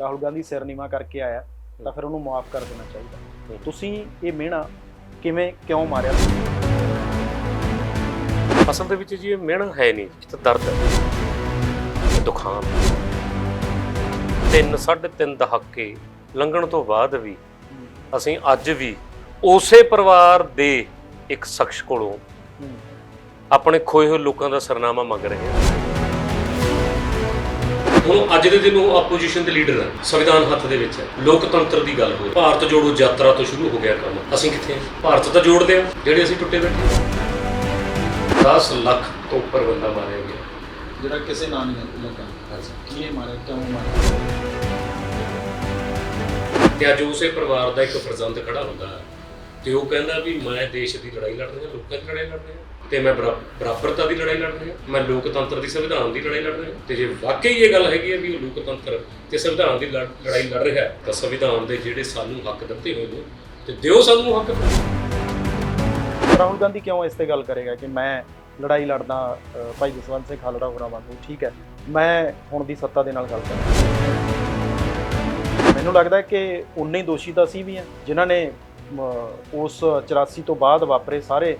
ਰਾਹੁਲ ਗਾਂਧੀ ਸਿਰ ਨੀਵਾ ਕਰਕੇ ਆਇਆ ਤਾਂ ਫਿਰ ਉਹਨੂੰ ਮਾਫ ਕਰ ਦੇਣਾ ਚਾਹੀਦਾ। ਤੁਸੀਂ ਇਹ ਮਿਹਣਾ ਕਿਵੇਂ ਕਿਉਂ ਮਾਰਿਆ ਅਸਲ ਦੇ ਵਿੱਚ ਜੀ ਇਹ ਮਿਹਣ ਹੈ ਨਹੀਂ ਇਹ ਤਾਂ ਦਰਦ ਹੈ ਦੁਖਾਂਤ ਤਿੰਨ ਸਾਢੇ ਤਿੰਨ ਦਹਾਕੇ ਲੰਘਣ ਤੋਂ ਬਾਅਦ ਵੀ ਅਸੀਂ ਅੱਜ ਵੀ ਉਸੇ ਪਰਿਵਾਰ ਦੇ ਇੱਕ ਸ਼ਖਸ ਕੋਲੋਂ। ਆਪਣੇ ਖੋਏ ਹੋਏ ਲੋਕਾਂ ਦਾ ਸਰਨਾਮਾ ਮੰਗ ਰਹੇ ਹਾਂ ਹੁਣ ਅੱਜ ਦੇ ਦਿਨ ਉਹ ਆਪੋਜੀਸ਼ਨ ਦੇ ਲੀਡਰ ਹੈ ਸੰਵਿਧਾਨ ਹੱਥ ਦੇ ਵਿੱਚ ਹੈ ਲੋਕਤੰਤਰ ਦੀ ਗੱਲ ਹੋਈ। ਭਾਰਤ ਜੋੜੋ ਯਾਤਰਾ ਤੋਂ ਸ਼ੁਰੂ ਹੋ ਗਿਆ ਕੰਮ। ਅਸੀਂ ਕਿੱਥੇ ਹਾਂ ਭਾਰਤ ਤਾਂ ਜੋੜਦੇ ਹਾਂ ਜਿਹੜੇ ਅਸੀਂ ਟੁੱਟੇ ਬੈਠੇ ਹਾਂ 10 ਲੱਖ ਤੋਂ ਉੱਪਰ ਬੰਦਾ ਮਾਰਿਆ ਗਿਆ। ਜਿਹੜਾ ਕਿਸੇ ਨਾਂ ਨਹੀਂ ਲੱਗਾ ਕਿਹਨੇ ਮਾਰਿਆ ਕਿਉਂ ਮਾਰਿਆ? ਤੇ ਅੱਜ ਉਸੇ ਪਰਿਵਾਰ ਦਾ ਇੱਕ ਫਰਜ਼ੰਦ ਖੜਾ ਹੁੰਦਾ। ਹੈ ਤੇ ਉਹ ਕਹਿੰਦਾ ਵੀ ਮੈਂ ਦੇਸ਼ ਦੀ ਲੜਾਈ ਲੜ ਰਿਹਾ ਲੋਕਾਂ ਦੀ ਲੜਾਈ ਲੜ ਰਿਹਾ। ਤੇ ਮੈਂ ਬਰਾਬਰਤਾ ਦੀ ਲੜਾਈ ਲੜ ਰਿਹਾ। ਮੈਂ ਲੋਕਤੰਤਰ ਦੀ ਸੰਵਿਧਾਨ ਦੀ ਲੜਾਈ ਲੜ ਰਿਹਾ। ਤੇ ਜੇ ਵਾਕਈ ਇਹ ਗੱਲ ਹੈਗੀ ਹੈ ਵੀ ਉਹ ਲੋਕਤੰਤਰ ਤੇ ਸੰਵਿਧਾਨ ਦੀ ਲੜਾਈ ਲੜ ਰਿਹਾ ਤਾਂ ਸੰਵਿਧਾਨ ਦੇ ਜਿਹੜੇ ਸਾਨੂੰ ਹੱਕ ਦਿੱਤੇ ਹੋਏ ਨੇ, ਤੇ ਦਿਓ ਸਾਨੂੰ ਹੱਕ। ਰਾਹੁਲ ਗਾਂਧੀ ਕਿਉਂ ਇਸ ਤੇ ਗੱਲ ਕਰੇਗਾ ਕਿ ਮੈਂ ਲੜਾਈ ਲੜਦਾ ਭਾਈ ਜਸਵੰਤ ਸਿੰਘ ਖਾਲੜਾ ਹੋਰਾਂ ਵਾਂਗੂ, ਠੀਕ ਹੈ। ਮੈਂ ਹੁਣ ਦੀ ਸੱਤਾ ਦੇ ਨਾਲ ਗੱਲ ਕਰਾਂ ਮੈਨੂੰ ਲੱਗਦਾ ਕਿ ਉਨੇ ਦੋਸ਼ੀ ਤਾਂ ਅਸੀਂ ਵੀ ਹਾਂ, ਜਿਨ੍ਹਾਂ ਨੇ ਉਸ 84 ਤੋਂ ਬਾਅਦ ਵਾਪਰੇ ਸਾਰੇ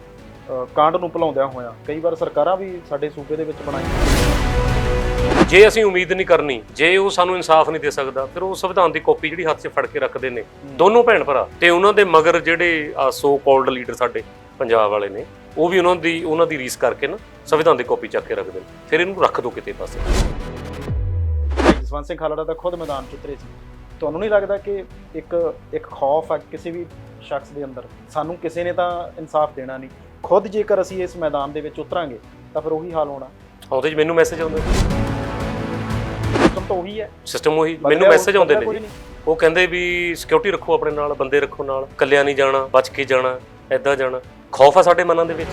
ਕਾਂਡ ਨੂੰ ਭੁਲਾਉਂਦਿਆਂ ਹੋਇਆਂ ਕਈ ਵਾਰ ਸਰਕਾਰਾਂ ਵੀ ਸਾਡੇ ਸੂਬੇ ਦੇ ਵਿੱਚ ਬਣਾਈਆਂ। ਜੇ ਅਸੀਂ ਉਮੀਦ ਨਹੀਂ ਕਰਨੀ ਜੇ ਉਹ ਸਾਨੂੰ ਇਨਸਾਫ ਨਹੀਂ ਦੇ ਸਕਦਾ ਫਿਰ ਉਹ ਸੰਵਿਧਾਨ ਦੀ ਕਾਪੀ ਜਿਹੜੀ ਹੱਥ 'ਚ ਫੜ ਕੇ ਰੱਖਦੇ ਨੇ। ਦੋਨੋਂ ਭੈਣ ਭਰਾ ਤੇ ਉਹਨਾਂ ਦੇ ਮਗਰ ਜਿਹੜੇ ਸੋ ਕਾਲਡ ਲੀਡਰ ਸਾਡੇ ਪੰਜਾਬ ਵਾਲੇ ਨੇ ਉਹ ਵੀ ਉਹਨਾਂ ਦੀ ਉਹਨਾਂ ਦੀ ਰੀਸ ਕਰਕੇ ਨਾ ਸੰਵਿਧਾਨ ਦੀ ਕਾਪੀ ਚੱਕ ਕੇ ਰੱਖਦੇ ਨੇ। ਫਿਰ ਇਹਨੂੰ ਰੱਖ ਦਿਓ ਕਿਤੇ ਪਾਸੇ। ਜਸਵੰਤ ਸਿੰਘ ਖਾਲੜਾ ਤਾਂ ਖੁਦ ਮੈਦਾਨ 'ਚ ਉਤਰੇ ਸੀ। ਤੁਹਾਨੂੰ ਨਹੀਂ ਲੱਗਦਾ ਕਿ ਇੱਕ ਇੱਕ ਖੌਫ ਹੈ ਕਿਸੇ ਵੀ ਸ਼ਖਸ ਦੇ ਅੰਦਰ? ਸਾਨੂੰ ਕਿਸੇ ਨੇ ਤਾਂ ਇਨਸਾਫ ਦੇਣਾ ਨਹੀਂ। ਖੁਦ ਜੇਕਰ ਅਸੀਂ ਇਸ ਮੈਦਾਨ ਦੇ ਵਿੱਚ ਉਤਰਾਂਗੇ ਤਾਂ ਫਿਰ ਉਹੀ ਹਾਲ ਹੋਣਾ। ਆਉਂਦੇ ਜੀ ਮੈਨੂੰ ਮੈਸੇਜ ਆਉਂਦੇ ਸਿਸਟਮ ਤਾਂ ਉਹੀ ਹੈ। ਸਿਸਟਮ ਉਹੀ ਮੈਨੂੰ ਮੈਸੇਜ ਆਉਂਦੇ ਨੇ ਜੀ। ਉਹ ਕਹਿੰਦੇ ਵੀ ਸਿਕਿਉਰਿਟੀ ਰੱਖੋ ਆਪਣੇ ਨਾਲ ਬੰਦੇ ਰੱਖੋ ਨਾਲ ਇਕੱਲਿਆਂ ਨਹੀਂ ਜਾਣਾ ਬਚ ਕੇ ਜਾਣਾ ਐਦਾਂ ਜਾਣਾ। ਖੌਫ ਆ ਸਾਡੇ ਮਨਾਂ ਦੇ ਵਿੱਚ।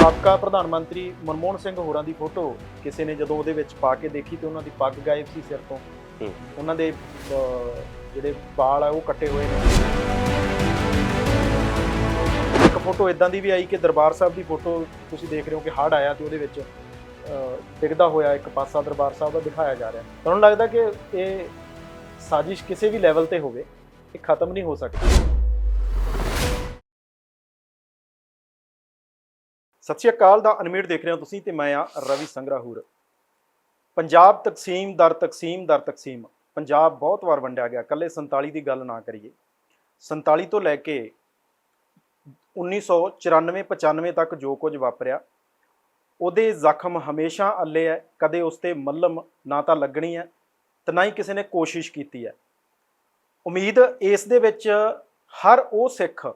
ਸਾਬਕਾ ਪ੍ਰਧਾਨ ਮੰਤਰੀ ਮਨਮੋਹਨ ਸਿੰਘ ਹੋਰਾਂ ਦੀ ਫੋਟੋ ਕਿਸੇ ਨੇ ਜਦੋਂ ਉਹਦੇ ਵਿੱਚ ਪਾ ਕੇ ਦੇਖੀ ਤੇ ਉਹਨਾਂ ਦੀ ਪੱਗ ਗਾਇਬ ਸੀ ਸਿਰ ਤੋਂ। ਉਹਨਾਂ ਦੇ ਜਿਹੜੇ ਵਾਲ ਆ ਉਹ ਕੱਟੇ ਹੋਏ ਨੇ। ਫੋਟੋ ਇਦਾਂ ਦੀ ਵੀ ਆਈ ਕਿ ਦਰਬਾਰ ਸਾਹਿਬ ਦੀ ਫੋਟੋ ਤੁਸੀਂ ਦੇਖ ਰਹੇ ਹੋ ਕਿ ਹੜ ਆਇਆ ਤੇ ਉਹਦੇ ਵਿੱਚ ਡਿੱਗਦਾ ਹੋਇਆ ਇੱਕ ਪਾਸਾ ਦਰਬਾਰ ਸਾਹਿਬ ਦਾ ਦਿਖਾਇਆ ਜਾ ਰਿਹਾ। ਤੁਹਾਨੂੰ ਲੱਗਦਾ ਕਿ ਇਹ ਸਾਜ਼ਿਸ਼ ਕਿਸੇ ਵੀ ਲੈਵਲ ਤੇ ਹੋਵੇ, ਇਹ ਖਤਮ ਨਹੀਂ ਹੋ ਸਕਦੀ? ਸਤਿ ਸ਼੍ਰੀ ਅਕਾਲ, ਦਾ ਅਨਮੀਟ ਦੇਖ ਰਹੇ ਹੋ ਤੁਸੀਂ ਤੇ ਮੈਂ ਆ ਰਵੀ ਸੰਗਰਾਹੂਰ। ਪੰਜਾਬ ਤਕਸੀਮ ਦਰ ਤਕਸੀਮ ਦਰ ਤਕਸੀਮ। ਪੰਜਾਬ ਬਹੁਤ ਵਾਰ ਵੰਡਿਆ ਗਿਆ ਕੱਲੇ 47 ਦੀ ਗੱਲ ਨਾ ਕਰੀਏ। 47 ਤੋਂ ਲੈ ਕੇ 1994 95 ਤੱਕ ਜੋ ਕੁਝ ਵਾਪਰਿਆ, ਉਹਦੇ ਜ਼ਖਮ ਹਮੇਸ਼ਾ ਅੱਲੇ ਹੈ ਕਦੇ ਉਸ ਤੇ ਮੱਲਮ ਨਾ ਤਾਂ ਲੱਗਣੀ ਹੈ ਤੇ ਨਾ ਹੀ ਕਿਸੇ ਨੇ ਕੋਸ਼ਿਸ਼ ਕੀਤੀ ਹੈ ਉਮੀਦ ਇਸ ਦੇ ਵਿੱਚ ਹਰ ਉਹ ਸਿੱਖ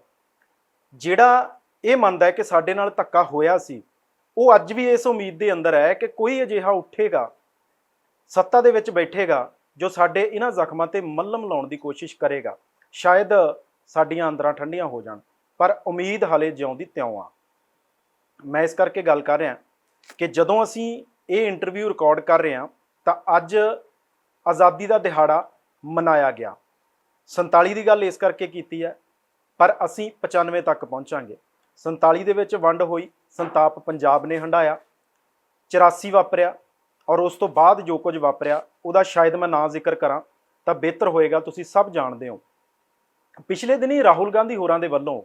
ਜਿਹੜਾ ਇਹ ਮੰਨਦਾ ਹੈ ਕਿ ਸਾਡੇ ਨਾਲ ਧੱਕਾ ਹੋਇਆ ਸੀ, ਉਹ ਅੱਜ ਵੀ ਇਸ ਉਮੀਦ ਦੇ ਅੰਦਰ ਹੈ ਕਿ ਕੋਈ ਅਜਿਹਾ ਉੱਠੇਗਾ, ਸੱਤਾ ਦੇ ਵਿੱਚ ਬੈਠੇਗਾ, ਜੋ ਸਾਡੇ ਇਹਨਾਂ ਜ਼ਖਮਾਂ ਤੇ ਮੱਲਮ ਲਾਉਣ ਦੀ ਕੋਸ਼ਿਸ਼ ਕਰੇਗਾ। ਸ਼ਾਇਦ ਸਾਡੀਆਂ ਅੰਦਰਾਂ ਠੰਡੀਆਂ ਹੋ ਜਾਣ। ਪਰ ਉਮੀਦ ਹਲੇ ਜਿਉਂਦੀ ਤਿਉਂ ਆ। ਮੈਂ ਇਸ ਕਰਕੇ ਗੱਲ ਕਰ ਰਿਹਾ ਕਿ ਜਦੋਂ ਅਸੀਂ ਇਹ ਇੰਟਰਵਿਊ ਰਿਕਾਰਡ ਕਰ ਰਹੇ ਹਾਂ, ਤਾਂ ਅੱਜ ਆਜ਼ਾਦੀ ਦਾ ਦਿਹਾੜਾ ਮਨਾਇਆ ਗਿਆ। 47 ਦੀ ਗੱਲ ਇਸ ਕਰਕੇ ਕੀਤੀ ਹੈ, ਪਰ ਅਸੀਂ 95 ਤੱਕ ਪਹੁੰਚਾਂਗੇ। 47 ਦੇ ਵਿੱਚ ਵੰਡ ਹੋਈ ਸੰਤਾਪ ਪੰਜਾਬ ਨੇ ਹੰਡਾਇਆ 84 ਵਾਪਰਿਆ ਔਰ ਉਸ ਤੋਂ ਬਾਅਦ ਜੋ ਕੁਝ ਵਾਪਰਿਆ, ਉਹਦਾ ਸ਼ਾਇਦ ਮੈਂ ਨਾ ਜ਼ਿਕਰ ਕਰਾਂ, ਤਾਂ ਬਿਹਤਰ ਹੋਏਗਾ, ਤੁਸੀਂ ਸਭ ਜਾਣਦੇ ਹੋ। ਪਿਛਲੇ ਦਿਨੀ ਰਾਹੁਲ ਗਾਂਧੀ ਹੋਰਾਂ ਦੇ ਵੱਲੋਂ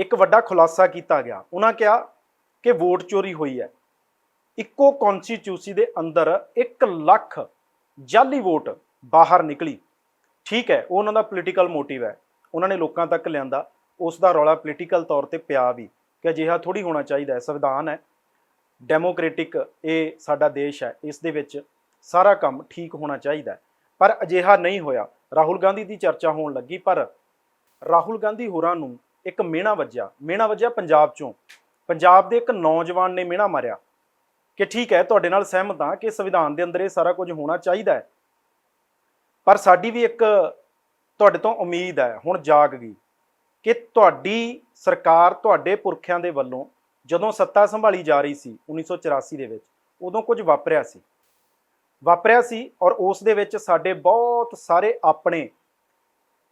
ਇੱਕ ਵੱਡਾ ਖੁਲਾਸਾ ਕੀਤਾ ਗਿਆ। ਉਹਨਾਂ ਕਿਹਾ ਕਿ ਵੋਟ ਚੋਰੀ ਹੋਈ ਹੈ। ਇੱਕੋ ਕਨਸਟੀਚੂਸੀ ਦੇ ਅੰਦਰ 1 ਲੱਖ ਜਾਲੀ ਵੋਟ ਬਾਹਰ ਨਿਕਲੀ। ਠੀਕ ਹੈ, ਉਹ ਉਹਨਾਂ ਦਾ ਪੋਲੀਟੀਕਲ ਮੋਟਿਵ ਹੈ। ਉਹਨਾਂ ਨੇ ਲੋਕਾਂ ਤੱਕ ਲਿਆਂਦਾ। ਉਸ ਦਾ ਰੌਲਾ ਪੋਲੀਟੀਕਲ ਤੌਰ ਤੇ ਪਿਆ ਵੀ ਕਿ ਅਜਿਹਾ ਥੋੜੀ ਹੋਣਾ ਚਾਹੀਦਾ ਹੈ। ਸੰਵਿਧਾਨ ਹੈ। ਡੈਮੋਕ੍ਰੈਟਿਕ ਇਹ ਸਾਡਾ ਦੇਸ਼ ਹੈ। ਇਸ ਦੇ ਵਿੱਚ ਸਾਰਾ ਕੰਮ ਠੀਕ ਹੋਣਾ ਚਾਹੀਦਾ ਹੈ। ਪਰ ਅਜਿਹਾ ਨਹੀਂ ਹੋਇਆ। ਰਾਹੁਲ ਗਾਂਧੀ ਦੀ ਚਰਚਾ ਹੋਣ ਲੱਗੀ। ਪਰ ਰਾਹੁਲ ਗਾਂਧੀ ਹੋਰਾਂ ਨੂੰ ਇੱਕ ਮਿਹਣਾ ਵੱਜਿਆ। ਮਿਹਣਾ ਵੱਜਿਆ ਪੰਜਾਬ ਚੋਂ। ਪੰਜਾਬ ਦੇ ਇੱਕ ਨੌਜਵਾਨ ਨੇ ਮਿਹਣਾ ਮਾਰਿਆ ਕਿ ਠੀਕ ਹੈ, ਤੁਹਾਡੇ ਨਾਲ ਸਹਿਮਤ ਹਾਂ ਕਿ ਸੰਵਿਧਾਨ ਦੇ ਅੰਦਰ ਇਹ ਸਾਰਾ ਕੁਝ ਹੋਣਾ ਚਾਹੀਦਾ ਹੈ। ਪਰ ਸਾਡੀ ਵੀ ਇੱਕ ਤੁਹਾਡੇ ਤੋਂ ਉਮੀਦ ਹੈ, ਹੁਣ ਜਾਗ ਗਈ ਕਿ ਤੁਹਾਡੀ ਸਰਕਾਰ ਤੁਹਾਡੇ ਪੁਰਖਿਆਂ ਦੇ ਵੱਲੋਂ ਜਦੋਂ ਸੱਤਾ ਸੰਭਾਲੀ ਜਾ ਰਹੀ ਸੀ 1984 ਦੇ ਵਿੱਚ, ਉਦੋਂ ਕੁਝ ਵਾਪਰਿਆ ਸੀ। ਵਾਪਰਿਆ ਸੀ ਔਰ ਉਸ ਦੇ ਵਿੱਚ ਸਾਡੇ ਬਹੁਤ ਸਾਰੇ ਆਪਣੇ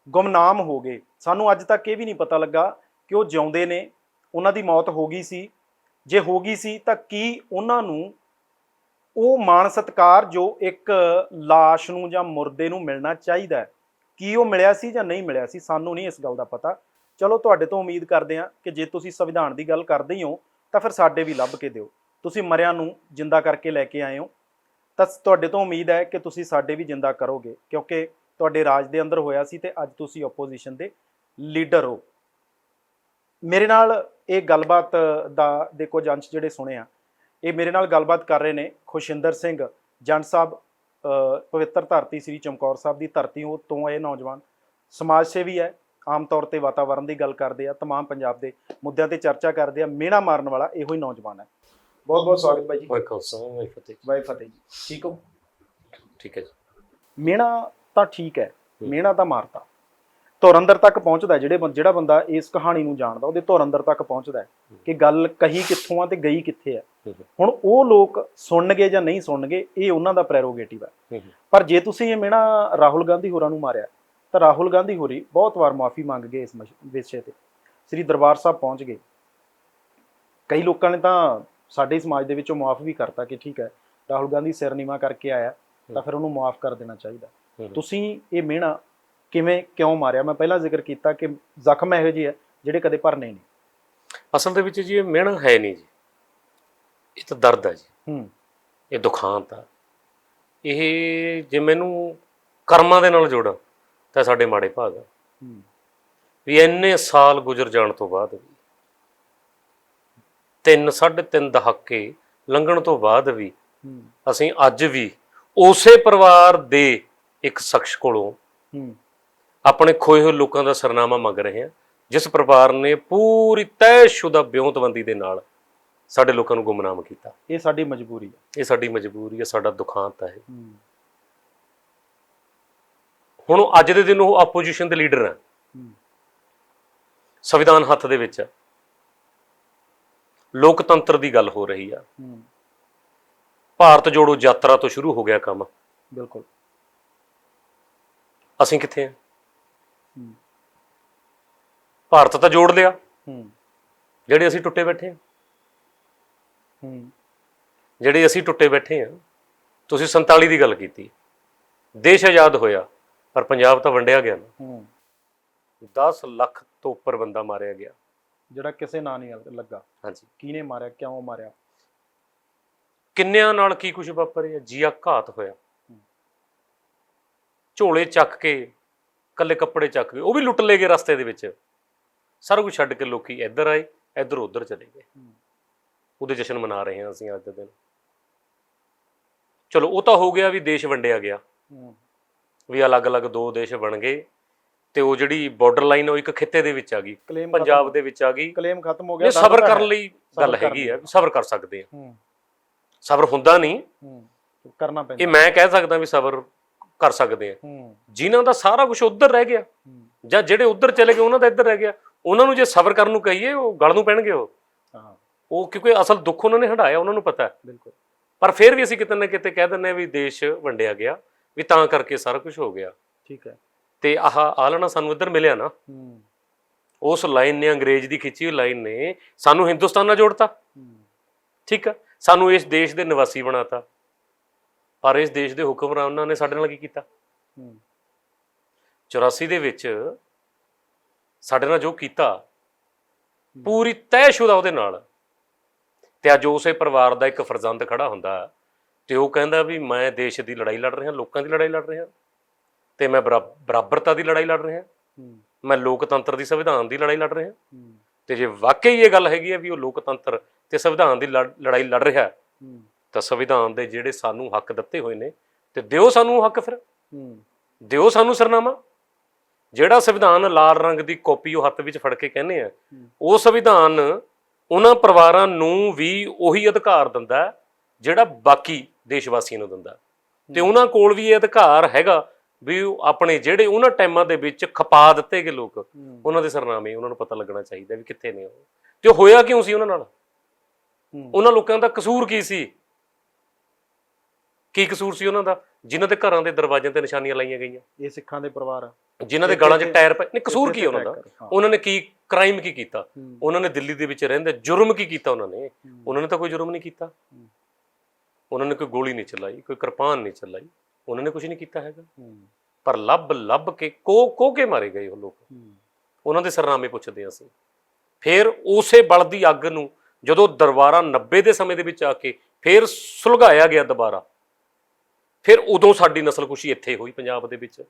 ਗੁਮਨਾਮ ਹੋ ਗਏ। ਸਾਨੂੰ ਅੱਜ ਤੱਕ ਇਹ ਵੀ ਨਹੀਂ ਪਤਾ ਲੱਗਾ ਕਿ ਉਹ ਜਿਉਂਦੇ ਨੇ, ਉਹਨਾਂ ਦੀ ਮੌਤ ਹੋ ਗਈ ਸੀ। ਜੇ ਹੋ ਗਈ ਸੀ ਤਾਂ ਕੀ ਉਹਨਾਂ ਨੂੰ ਉਹ ਮਾਣ ਸਤਕਾਰ ਜੋ ਇੱਕ ਲਾਸ਼ ਨੂੰ ਜਾਂ ਮੁਰਦੇ ਨੂੰ ਮਿਲਣਾ ਚਾਹੀਦਾ ਹੈ, ਕੀ ਉਹ ਮਿਲਿਆ ਸੀ ਜਾਂ ਨਹੀਂ ਮਿਲਿਆ ਸੀ, ਸਾਨੂੰ ਨਹੀਂ ਇਸ ਗੱਲ ਦਾ ਪਤਾ। ਚਲੋ ਤੁਹਾਡੇ ਤੋਂ ਉਮੀਦ ਕਰਦੇ ਹਾਂ ਕਿ ਜੇ ਤੁਸੀਂ ਸੰਵਿਧਾਨ ਦੀ ਗੱਲ ਕਰਦੇ ਹੀ ਹੋ, ਤਾਂ ਫਿਰ ਸਾਡੇ ਵੀ ਲੱਭ ਕੇ ਦਿਓ। ਤੁਸੀਂ ਮਰਿਆਂ ਨੂੰ ਜਿੰਦਾ ਕਰਕੇ ਲੈ ਕੇ ਆਏ ਹੋ। ਤਾਂ ਤੁਹਾਡੇ ਤੋਂ ਉਮੀਦ ਹੈ ਕਿ ਤੁਸੀਂ ਸਾਡੇ ਵੀ ਜਿੰਦਾ ਕਰੋਗੇ, ਕਿਉਂਕਿ ਤੁਹਾਡੇ ਰਾਜ ਦੇ ਅੰਦਰ ਹੋਇਆ ਸੀ ਤੇ ਅੱਜ ਤੁਸੀਂ ਆਪੋਜੀਸ਼ਨ ਦੇ ਲੀਡਰ ਹੋ ਮੇਰੇ ਨਾਲ ਇਹ ਗੱਲਬਾਤ ਦਾ ਦੇ ਕੁਝ ਅੰਸ਼ ਜਿਹੜੇ ਸੁਣੇ ਆ ਇਹ ਮੇਰੇ ਨਾਲ ਗੱਲਬਾਤ ਕਰ ਰਹੇ ਨੇ ਖੁਸ਼ਿੰਦਰ ਸਿੰਘ ਜੰਡ ਸਾਹਿਬ ਅ, ਪਵਿੱਤਰ ਧਰਤੀ ਸ੍ਰੀ ਚਮਕੌਰ ਸਾਹਿਬ ਦੀ ਧਰਤੀ ਉਹ ਤੋਂ ਇਹ ਨੌਜਵਾਨ ਸਮਾਜ ਸੇਵੀ ਹੈ ਆਮ ਤੌਰ ਤੇ ਵਾਤਾਵਰਣ ਦੀ ਗੱਲ ਕਰਦੇ ਆ तमाम ਪੰਜਾਬ ਦੇ ਮੁੱਦਿਆਂ ਤੇ ਚਰਚਾ ਕਰਦੇ ਆ ਮਿਹਣਾ ਮਾਰਨ ਵਾਲਾ ਇਹੋ ਹੀ ਨੌਜਵਾਨ ਹੈ ਬਹੁਤ ਬਹੁਤ ਸਵਾਗਤ ਬਾਈ ਜੀ ਵਾਹਿ ਖਾਲਸਾ ਵਾਹਿ ਫਤਿਹ ਬਾਈ ਫਤਿਹ ਜੀ ਠੀਕ ਹੋ ਠੀਕ ਹੈ ਜੀ ਮਿਹਣਾ ਤਾਂ ਠੀਕ ਹੈ ਮਿਹਣਾ ਤਾਂ ਮਾਰਤਾ ਧੁਰ ਅੰਦਰ ਤੱਕ ਪਹੁੰਚਦਾ ਜਿਹੜੇ ਬੰ- ਜਿਹੜਾ ਬੰਦਾ ਇਸ ਕਹਾਣੀ ਨੂੰ ਜਾਣਦਾ ਉਹਦੇ ਧੁਰ ਅੰਦਰ ਤੱਕ ਪਹੁੰਚਦਾ ਹੈ ਕਿ ਗੱਲ ਕਹੀ ਕਿੱਥੋਂ ਆ ਤੇ ਗਈ ਕਿੱਥੇ ਆ ਹੂੰ ਹੂੰ, ਹੁਣ ਉਹ ਲੋਕ ਸੁਣਨਗੇ ਜਾਂ ਨਹੀਂ ਸੁਣਨਗੇ ਇਹ ਉਹਨਾਂ ਦਾ ਪ੍ਰੈਰੋਗੇਟਿਵ ਹੈ। ਹੂੰ ਹੂੰ, ਪਰ ਜੇ ਤੁਸੀਂ ਇਹ ਮਿਹਣਾ ਰਾਹੁਲ ਗਾਂਧੀ ਹੋਰਾਂ ਨੂੰ ਮਾਰਿਆ ਤਾਂ ਰਾਹੁਲ ਗਾਂਧੀ ਹੋਰੀ ਬਹੁਤ ਵਾਰ ਮਾਫੀ ਮੰਗ ਗਏ ਇਸ ਮਸ਼- ਵਿਸ਼ੇ ਤੇ। ਸ੍ਰੀ ਦਰਬਾਰ ਸਾਹਿਬ ਪਹੁੰਚ ਗਏ। ਕਈ ਲੋਕਾਂ ਨੇ ਤਾਂ ਸਾਡੇ ਸਮਾਜ ਦੇ ਵਿੱਚੋਂ ਮਾਫ ਵੀ ਕਰਤਾ ਕਿ ਠੀਕ ਹੈ ਰਾਹੁਲ ਗਾਂਧੀ ਸਿਰ ਨੀਵਾ ਕਰਕੇ ਆਇਆ ਤਾਂ ਫਿਰ ਉਹਨੂੰ ਮਾਫ ਕਰ ਦੇਣਾ ਚਾਹੀਦਾ। ਹੂੰ। ਤੁਸੀਂ ਇਹ ਮਿਹਣਾ ਕਿਵੇਂ ਕਿਉਂ ਮਾਰਿਆ? ਮੈਂ ਪਹਿਲਾਂ ਜ਼ਿਕਰ ਕੀਤਾ ਕਿ ਜ਼ਖਮ ਇਹੋ ਜਿਹੇ ਆ ਜਿਹੜੇ ਕਦੇ ਭਰਨੇ ਨਹੀਂ। ਅਸਲ ਦੇ ਵਿੱਚ ਜੀ ਇਹ ਮਿਹਣਾ ਹੈ ਨਹੀਂ ਜੀ। ਇਹ ਤਾਂ ਦਰਦ ਹੈ ਜੀ। ਹੂੰ। ਇਹ ਦੁਖਾਂਤ ਆ। ਇਹ ਜੇ ਮੈਨੂੰ ਕਰਮਾਂ ਦੇ ਨਾਲ ਜੋੜਾਂ ਤਾਂ ਸਾਡੇ ਮਾੜੇ ਭਾਗ ਆ। ਹੂੰ। ਵੀ ਇੰਨੇ ਸਾਲ ਗੁਜ਼ਰ ਜਾਣ ਤੋਂ ਬਾਅਦ ਵੀ ਤਿੰਨ ਸਾਢੇ ਤਿੰਨ ਦਹਾਕੇ ਲੰਘਣ ਤੋਂ ਬਾਅਦ ਵੀ ਅਸੀਂ ਅੱਜ ਵੀ ਉਸੇ ਪਰਿਵਾਰ ਦੇ ਇੱਕ ਸ਼ਖਸ ਕੋਲੋਂ ਹੂੰ। ਆਪਣੇ ਖੋਏ ਹੋਏ ਲੋਕਾਂ ਦਾ ਸਰਨਾਮਾ ਮੰਗ ਰਹੇ ਹਾਂ ਜਿਸ ਪਰਿਵਾਰ ਨੇ ਪੂਰੀ ਤੈਅਸ਼ੁਦਾ ਵਿਉਂਤਬੰਦੀ ਦੇ ਨਾਲ ਸਾਡੇ ਲੋਕਾਂ ਨੂੰ ਗੁੰਮਨਾਮ ਕੀਤਾ। ਇਹ ਸਾਡੀ ਮਜਬੂਰੀ ਹੈ। ਇਹ ਸਾਡੀ ਮਜਬੂਰੀ ਹੈ ਸਾਡਾ ਦੁਖਾਂਤ ਹੈ ਹੁਣ ਉਹ ਅੱਜ ਦੇ ਦਿਨ ਉਹ ਆਪੋਜੀਸ਼ਨ ਦੇ ਲੀਡਰ ਹੈ। ਸੰਵਿਧਾਨ ਹੱਥ ਦੇ ਵਿੱਚ ਹੈ। ਲੋਕਤੰਤਰ ਦੀ ਗੱਲ ਹੋ ਰਹੀ ਆ। ਭਾਰਤ ਜੋੜੋ ਯਾਤਰਾ ਤੋਂ ਸ਼ੁਰੂ ਹੋ ਗਿਆ ਕੰਮ। ਬਿਲਕੁਲ। ਅਸੀਂ ਕਿੱਥੇ ਆ? ਹੂੰ ਭਾਰਤ ਤਾਂ ਜੋੜ ਲਿਆ। ਹੂੰ। ਜਿਹੜੇ ਅਸੀਂ ਟੁੱਟੇ ਬੈਠੇ ਆ। ਹੂੰ। ਜਿਹੜੇ ਅਸੀਂ ਟੁੱਟੇ ਬੈਠੇ ਆ। ਤੁਸੀਂ 47 ਦੀ ਗੱਲ ਕੀਤੀ। ਦੇਸ਼ ਆਜ਼ਾਦ ਹੋਇਆ ਪਰ ਪੰਜਾਬ ਤਾਂ ਵੰਡਿਆ ਗਿਆ ਨਾ। ਹੂੰ। 10 ਲੱਖ ਤੋਂ ਉੱਪਰ ਬੰਦਾ ਮਾਰਿਆ ਗਿਆ। ਜਿਹੜਾ ਕਿਸੇ ਨਾਂ ਨਹੀਂ ਲੱਗਾ। ਹਾਂਜੀ। ਕਿਹਨੇ ਮਾਰਿਆ ਕਿਉਂ ਮਾਰਿਆ? ਕਿੰਨਿਆਂ ਨਾਲ ਕੀ ਕੁਝ ਵਾਪਰਿਆ? ਜੀਆ ਘਾਤ ਹੋਇਆ। ਝੋਲੇ ਚੱਕ ਕੇ ਕੱਲੇ ਕੱਪੜੇ ਚੱਕ ਕੇ ਉਹ ਵੀ ਲੁੱਟ ਲਏ ਗਏ ਰਸਤੇ ਦੇ ਵਿੱਚ। ਸਾਰਾ ਕੁਝ ਛੱਡ ਕੇ ਲੋਕੀ ਇੱਧਰ ਆਏ ਇੱਧਰ ਉੱਧਰ ਚਲੇ ਗਏ। ਉਹਦੇ ਜਸ਼ਨ ਮਨਾ ਰਹੇ ਹਾਂ ਅਸੀਂ ਅੱਜ ਦੇ ਦਿਨ। ਚਲੋ ਉਹ ਤਾਂ ਹੋ ਗਿਆ ਵੀ ਦੇਸ਼ ਵੰਡਿਆ ਗਿਆ। ਵੀ ਅਲੱਗ-ਅਲੱਗ ਦੋ ਦੇਸ਼ ਬਣ ਗਏ ਤੇ ਉਹ ਜਿਹੜੀ ਬਾਰਡਰ ਲਾਈਨ ਉਹ ਇੱਕ ਖਿੱਤੇ ਦੇ ਵਿੱਚ ਆ ਗਈ ਪੰਜਾਬ ਦੇ ਵਿੱਚ ਆ ਗਈ। ਕਲੇਮ ਖਤਮ ਹੋ ਗਿਆ ਇਹ ਸਬਰ ਕਰਨ। ਲਈ ਗੱਲ ਹੈਗੀ ਆ ਸਬਰ ਕਰ ਸਕਦੇ ਆ ਸਬਰ ਹੁੰਦਾ ਨਹੀਂ। ਕਰਨਾ ਪੈਂਦਾ। ਇਹ ਮੈਂ ਕਹਿ ਸਕਦਾ ਵੀ ਸਬਰ ਕਰ ਸਕਦੇ ਆ ਜਿਨ੍ਹਾਂ ਦਾ ਸਾਰਾ ਕੁਝ ਉੱਧਰ ਰਹਿ ਗਿਆ ਜਾਂ ਜਿਹੜੇ ਉੱਧਰ ਚਲੇ ਗਏ ਉਹਨਾਂ ਦਾ ਇੱਧਰ ਰਹਿ ਗਿਆ। ਉਹਨਾਂ ਨੂੰ ਜੇ ਸਬਰ ਕਰਨ ਨੂੰ ਕਹੀਏ ਉਹ ਗਲ ਨੂੰ ਪੈਣਗੇ ਉਹ। ਹਾਂ। ਉਹ ਕਿਉਂਕਿ ਅਸਲ ਦੁੱਖ ਉਹਨਾਂ ਨੇ ਹਟਾਇਆ ਉਹਨਾਂ ਨੂੰ ਪਤਾ ਬਿਲਕੁਲ। ਪਰ ਫਿਰ ਵੀ ਅਸੀਂ ਕਿਤੇ ਨਾ ਕਿਤੇ ਕਹਿ ਆ ਵੀ ਦੇਸ਼ ਵੰਡਿਆ ਗਿਆ ਵੀ ਤਾਂ ਕਰਕੇ ਸਾਰਾ ਕੁਝ ਹੋ ਗਿਆ। ਠੀਕ ਹੈ। ਤੇ ਆਹ ਆਲਣਾ ਸਾਨੂੰ ਇੱਧਰ ਮਿਲਿਆ ਨਾ। ਹੂੰ। ਉਸ ਲਾਈਨ ਨੇ ਅੰਗਰੇਜ਼ ਦੀ ਖਿੱਚੀ ਹੋਈ ਲਾਈਨ ਨੇ ਸਾਨੂੰ ਹਿੰਦੁਸਤਾਨ ਨਾਲ ਜੋੜਤਾ। ਠੀਕ ਆ ਸਾਨੂੰ ਇਸ ਦੇਸ਼ ਦੇ ਨਿਵਾਸੀ ਬਣਾਤਾ। ਪਰ ਇਸ ਦੇਸ਼ ਦੇ ਹੁਕਮਰਾਨ ਉਹਨਾਂ ਨੇ ਸਾਡੇ ਨਾਲ ਕੀ ਕੀਤਾ? ਹੂੰ। 84 ਦੇ ਵਿੱਚ ਸਾਡੇ ਨਾਲ ਜੋ ਕੀਤਾ ਪੂਰੀ ਤੈਅਸ਼ੁਦਾ ਉਹਦੇ ਨਾਲ। ਤੇ ਅੱਜ ਉਸੇ ਪਰਿਵਾਰ ਦਾ ਇੱਕ ਫਰਜ਼ੰਦ ਖੜਾ ਹੁੰਦਾ ਤੇ ਉਹ ਕਹਿੰਦਾ ਵੀ ਮੈਂ ਦੇਸ਼ ਦੀ ਲੜਾਈ ਲੜ ਰਿਹਾ ਲੋਕਾਂ ਦੀ ਲੜਾਈ ਲੜ ਰਿਹਾ ਤੇ ਮੈਂ ਬਰਾ- ਬਰਾਬਰਤਾ ਦੀ ਲੜਾਈ ਲੜ ਰਿਹਾ ਮੈਂ ਲੋਕਤੰਤਰ ਦੀ ਸੰਵਿਧਾਨ ਦੀ ਲੜਾਈ ਲੜ ਰਿਹਾ। ਤੇ ਜੇ ਵਾਕਈ ਇਹ ਗੱਲ ਹੈਗੀ ਹੈ ਵੀ ਉਹ ਲੋਕਤੰਤਰ ਤੇ ਸੰਵਿਧਾਨ ਦੀ ਲੜ- ਲੜਾਈ ਲੜ ਰਿਹਾ ਤਾਂ ਸੰਵਿਧਾਨ ਦੇ ਜਿਹੜੇ ਸਾਨੂੰ ਹੱਕ ਦਿੱਤੇ ਹੋਏ ਨੇ ਤੇ ਦਿਓ ਸਾਨੂੰ ਹੱਕ ਫਿਰ। ਦਿਓ ਸਾਨੂੰ ਸਰਨਾਮਾ। ਜਿਹੜਾ ਸੰਵਿਧਾਨ ਲਾਲ ਰੰਗ ਦੀ ਕਾਪੀ ਉਹ ਹੱਥ ਵਿੱਚ ਫੜ ਕੇ ਕਹਿੰਦੇ ਆ। ਉਹ ਸੰਵਿਧਾਨ ਉਹਨਾਂ ਪਰਿਵਾਰਾਂ ਨੂੰ ਵੀ ਉਹੀ ਅਧਿਕਾਰ ਦਿੰਦਾ ਜਿਹੜਾ ਬਾਕੀ ਦੇਸ਼ ਵਾਸੀਆਂ ਨੂੰ ਦਿੰਦਾ ਤੇ ਉਹਨਾਂ ਕੋਲ ਵੀ ਇਹ ਅਧਿਕਾਰ ਹੈਗਾ ਵੀ ਆਪਣੇ ਜਿਹੜੇ ਉਹਨਾਂ ਟਾਈਮਾਂ ਦੇ ਵਿੱਚ ਖਪਾ ਦਿੱਤੇ ਗਏ ਲੋਕ ਉਹਨਾਂ ਦੇ ਸਰਨਾਮੇ ਉਹਨਾਂ ਨੂੰ ਪਤਾ ਲੱਗਣਾ ਚਾਹੀਦਾ ਵੀ ਕਿੱਥੇ ਨੇ ਉਹ। ਤੇ ਹੋਇਆ ਕਿਉਂ ਸੀ ਉਹਨਾਂ ਨਾਲ? ਉਹਨਾਂ ਲੋਕਾਂ ਦਾ ਕਸੂਰ ਕੀ ਸੀ? ਕੀ ਕਸੂਰ ਸੀ ਉਹਨਾਂ ਦਾ? ਜਿਨ੍ਹਾਂ ਦੇ ਘਰਾਂ ਦੇ ਦਰਵਾਜ਼ਿਆਂ ਤੇ ਨਿਸ਼ਾਨੀਆਂ ਲਾਈਆਂ ਗਈਆਂ। ਇਹ ਸਿੱਖਾਂ ਦੇ ਪਰਿਵਾਰ ਆ। ਜਿਨ੍ਹਾਂ ਦੇ ਗਲਾਂ 'ਚ ਟਾਇਰ ਪਏ। ਨਹੀਂ ਕਸੂਰ ਕੀ ਉਹਨਾਂ ਦਾ। ਉਹਨਾਂ ਨੇ ਕੀ ਕ੍ਰਾਈਮ ਕੀ ਕੀਤਾ? ਉਹਨਾਂ ਨੇ ਦਿੱਲੀ ਦੇ ਵਿੱਚ ਰਹਿੰਦੇ ਜੁਰਮ ਕੀ ਕੀਤਾ ਉਹਨਾਂ ਨੇ? ਉਹਨਾਂ ਨੇ ਤਾਂ ਕੋਈ ਜੁਰਮ ਨਹੀਂ ਕੀਤਾ। ਉਹਨਾਂ ਨੇ ਕੋਈ ਗੋਲੀ ਨਹੀਂ ਚਲਾਈ ਕੋਈ ਕਿਰਪਾਨ ਨਹੀਂ ਚਲਾਈ। ਉਹਨਾਂ ਨੇ ਕੁਝ ਨਹੀਂ ਕੀਤਾ ਹੈਗਾ। ਪਰ ਲੱਭ ਲੱਭ ਕੇ ਕੋ ਕੋ ਕੇ ਮਾਰੇ ਗਏ ਉਹ ਲੋਕ। ਉਹਨਾਂ ਦੇ ਸਰਨਾਮੇ ਪੁੱਛਦੇ ਹਾਂ ਅਸੀਂ। ਫਿਰ ਉਸੇ ਬਲ ਦੀ ਅੱਗ ਨੂੰ ਜਦੋਂ ਦਰਬਾਰਾ 90 ਦੇ ਸਮੇਂ ਦੇ ਵਿੱਚ ਆ ਕੇ ਫਿਰ ਸੁਲਗਾਇਆ ਗਿਆ ਦੁਬਾਰਾ। ਫਿਰ ਉਦੋਂ ਸਾਡੀ ਨਸਲਕੁਸ਼ੀ ਇੱਥੇ ਹੋਈ ਪੰਜਾਬ ਦੇ ਵਿੱਚ।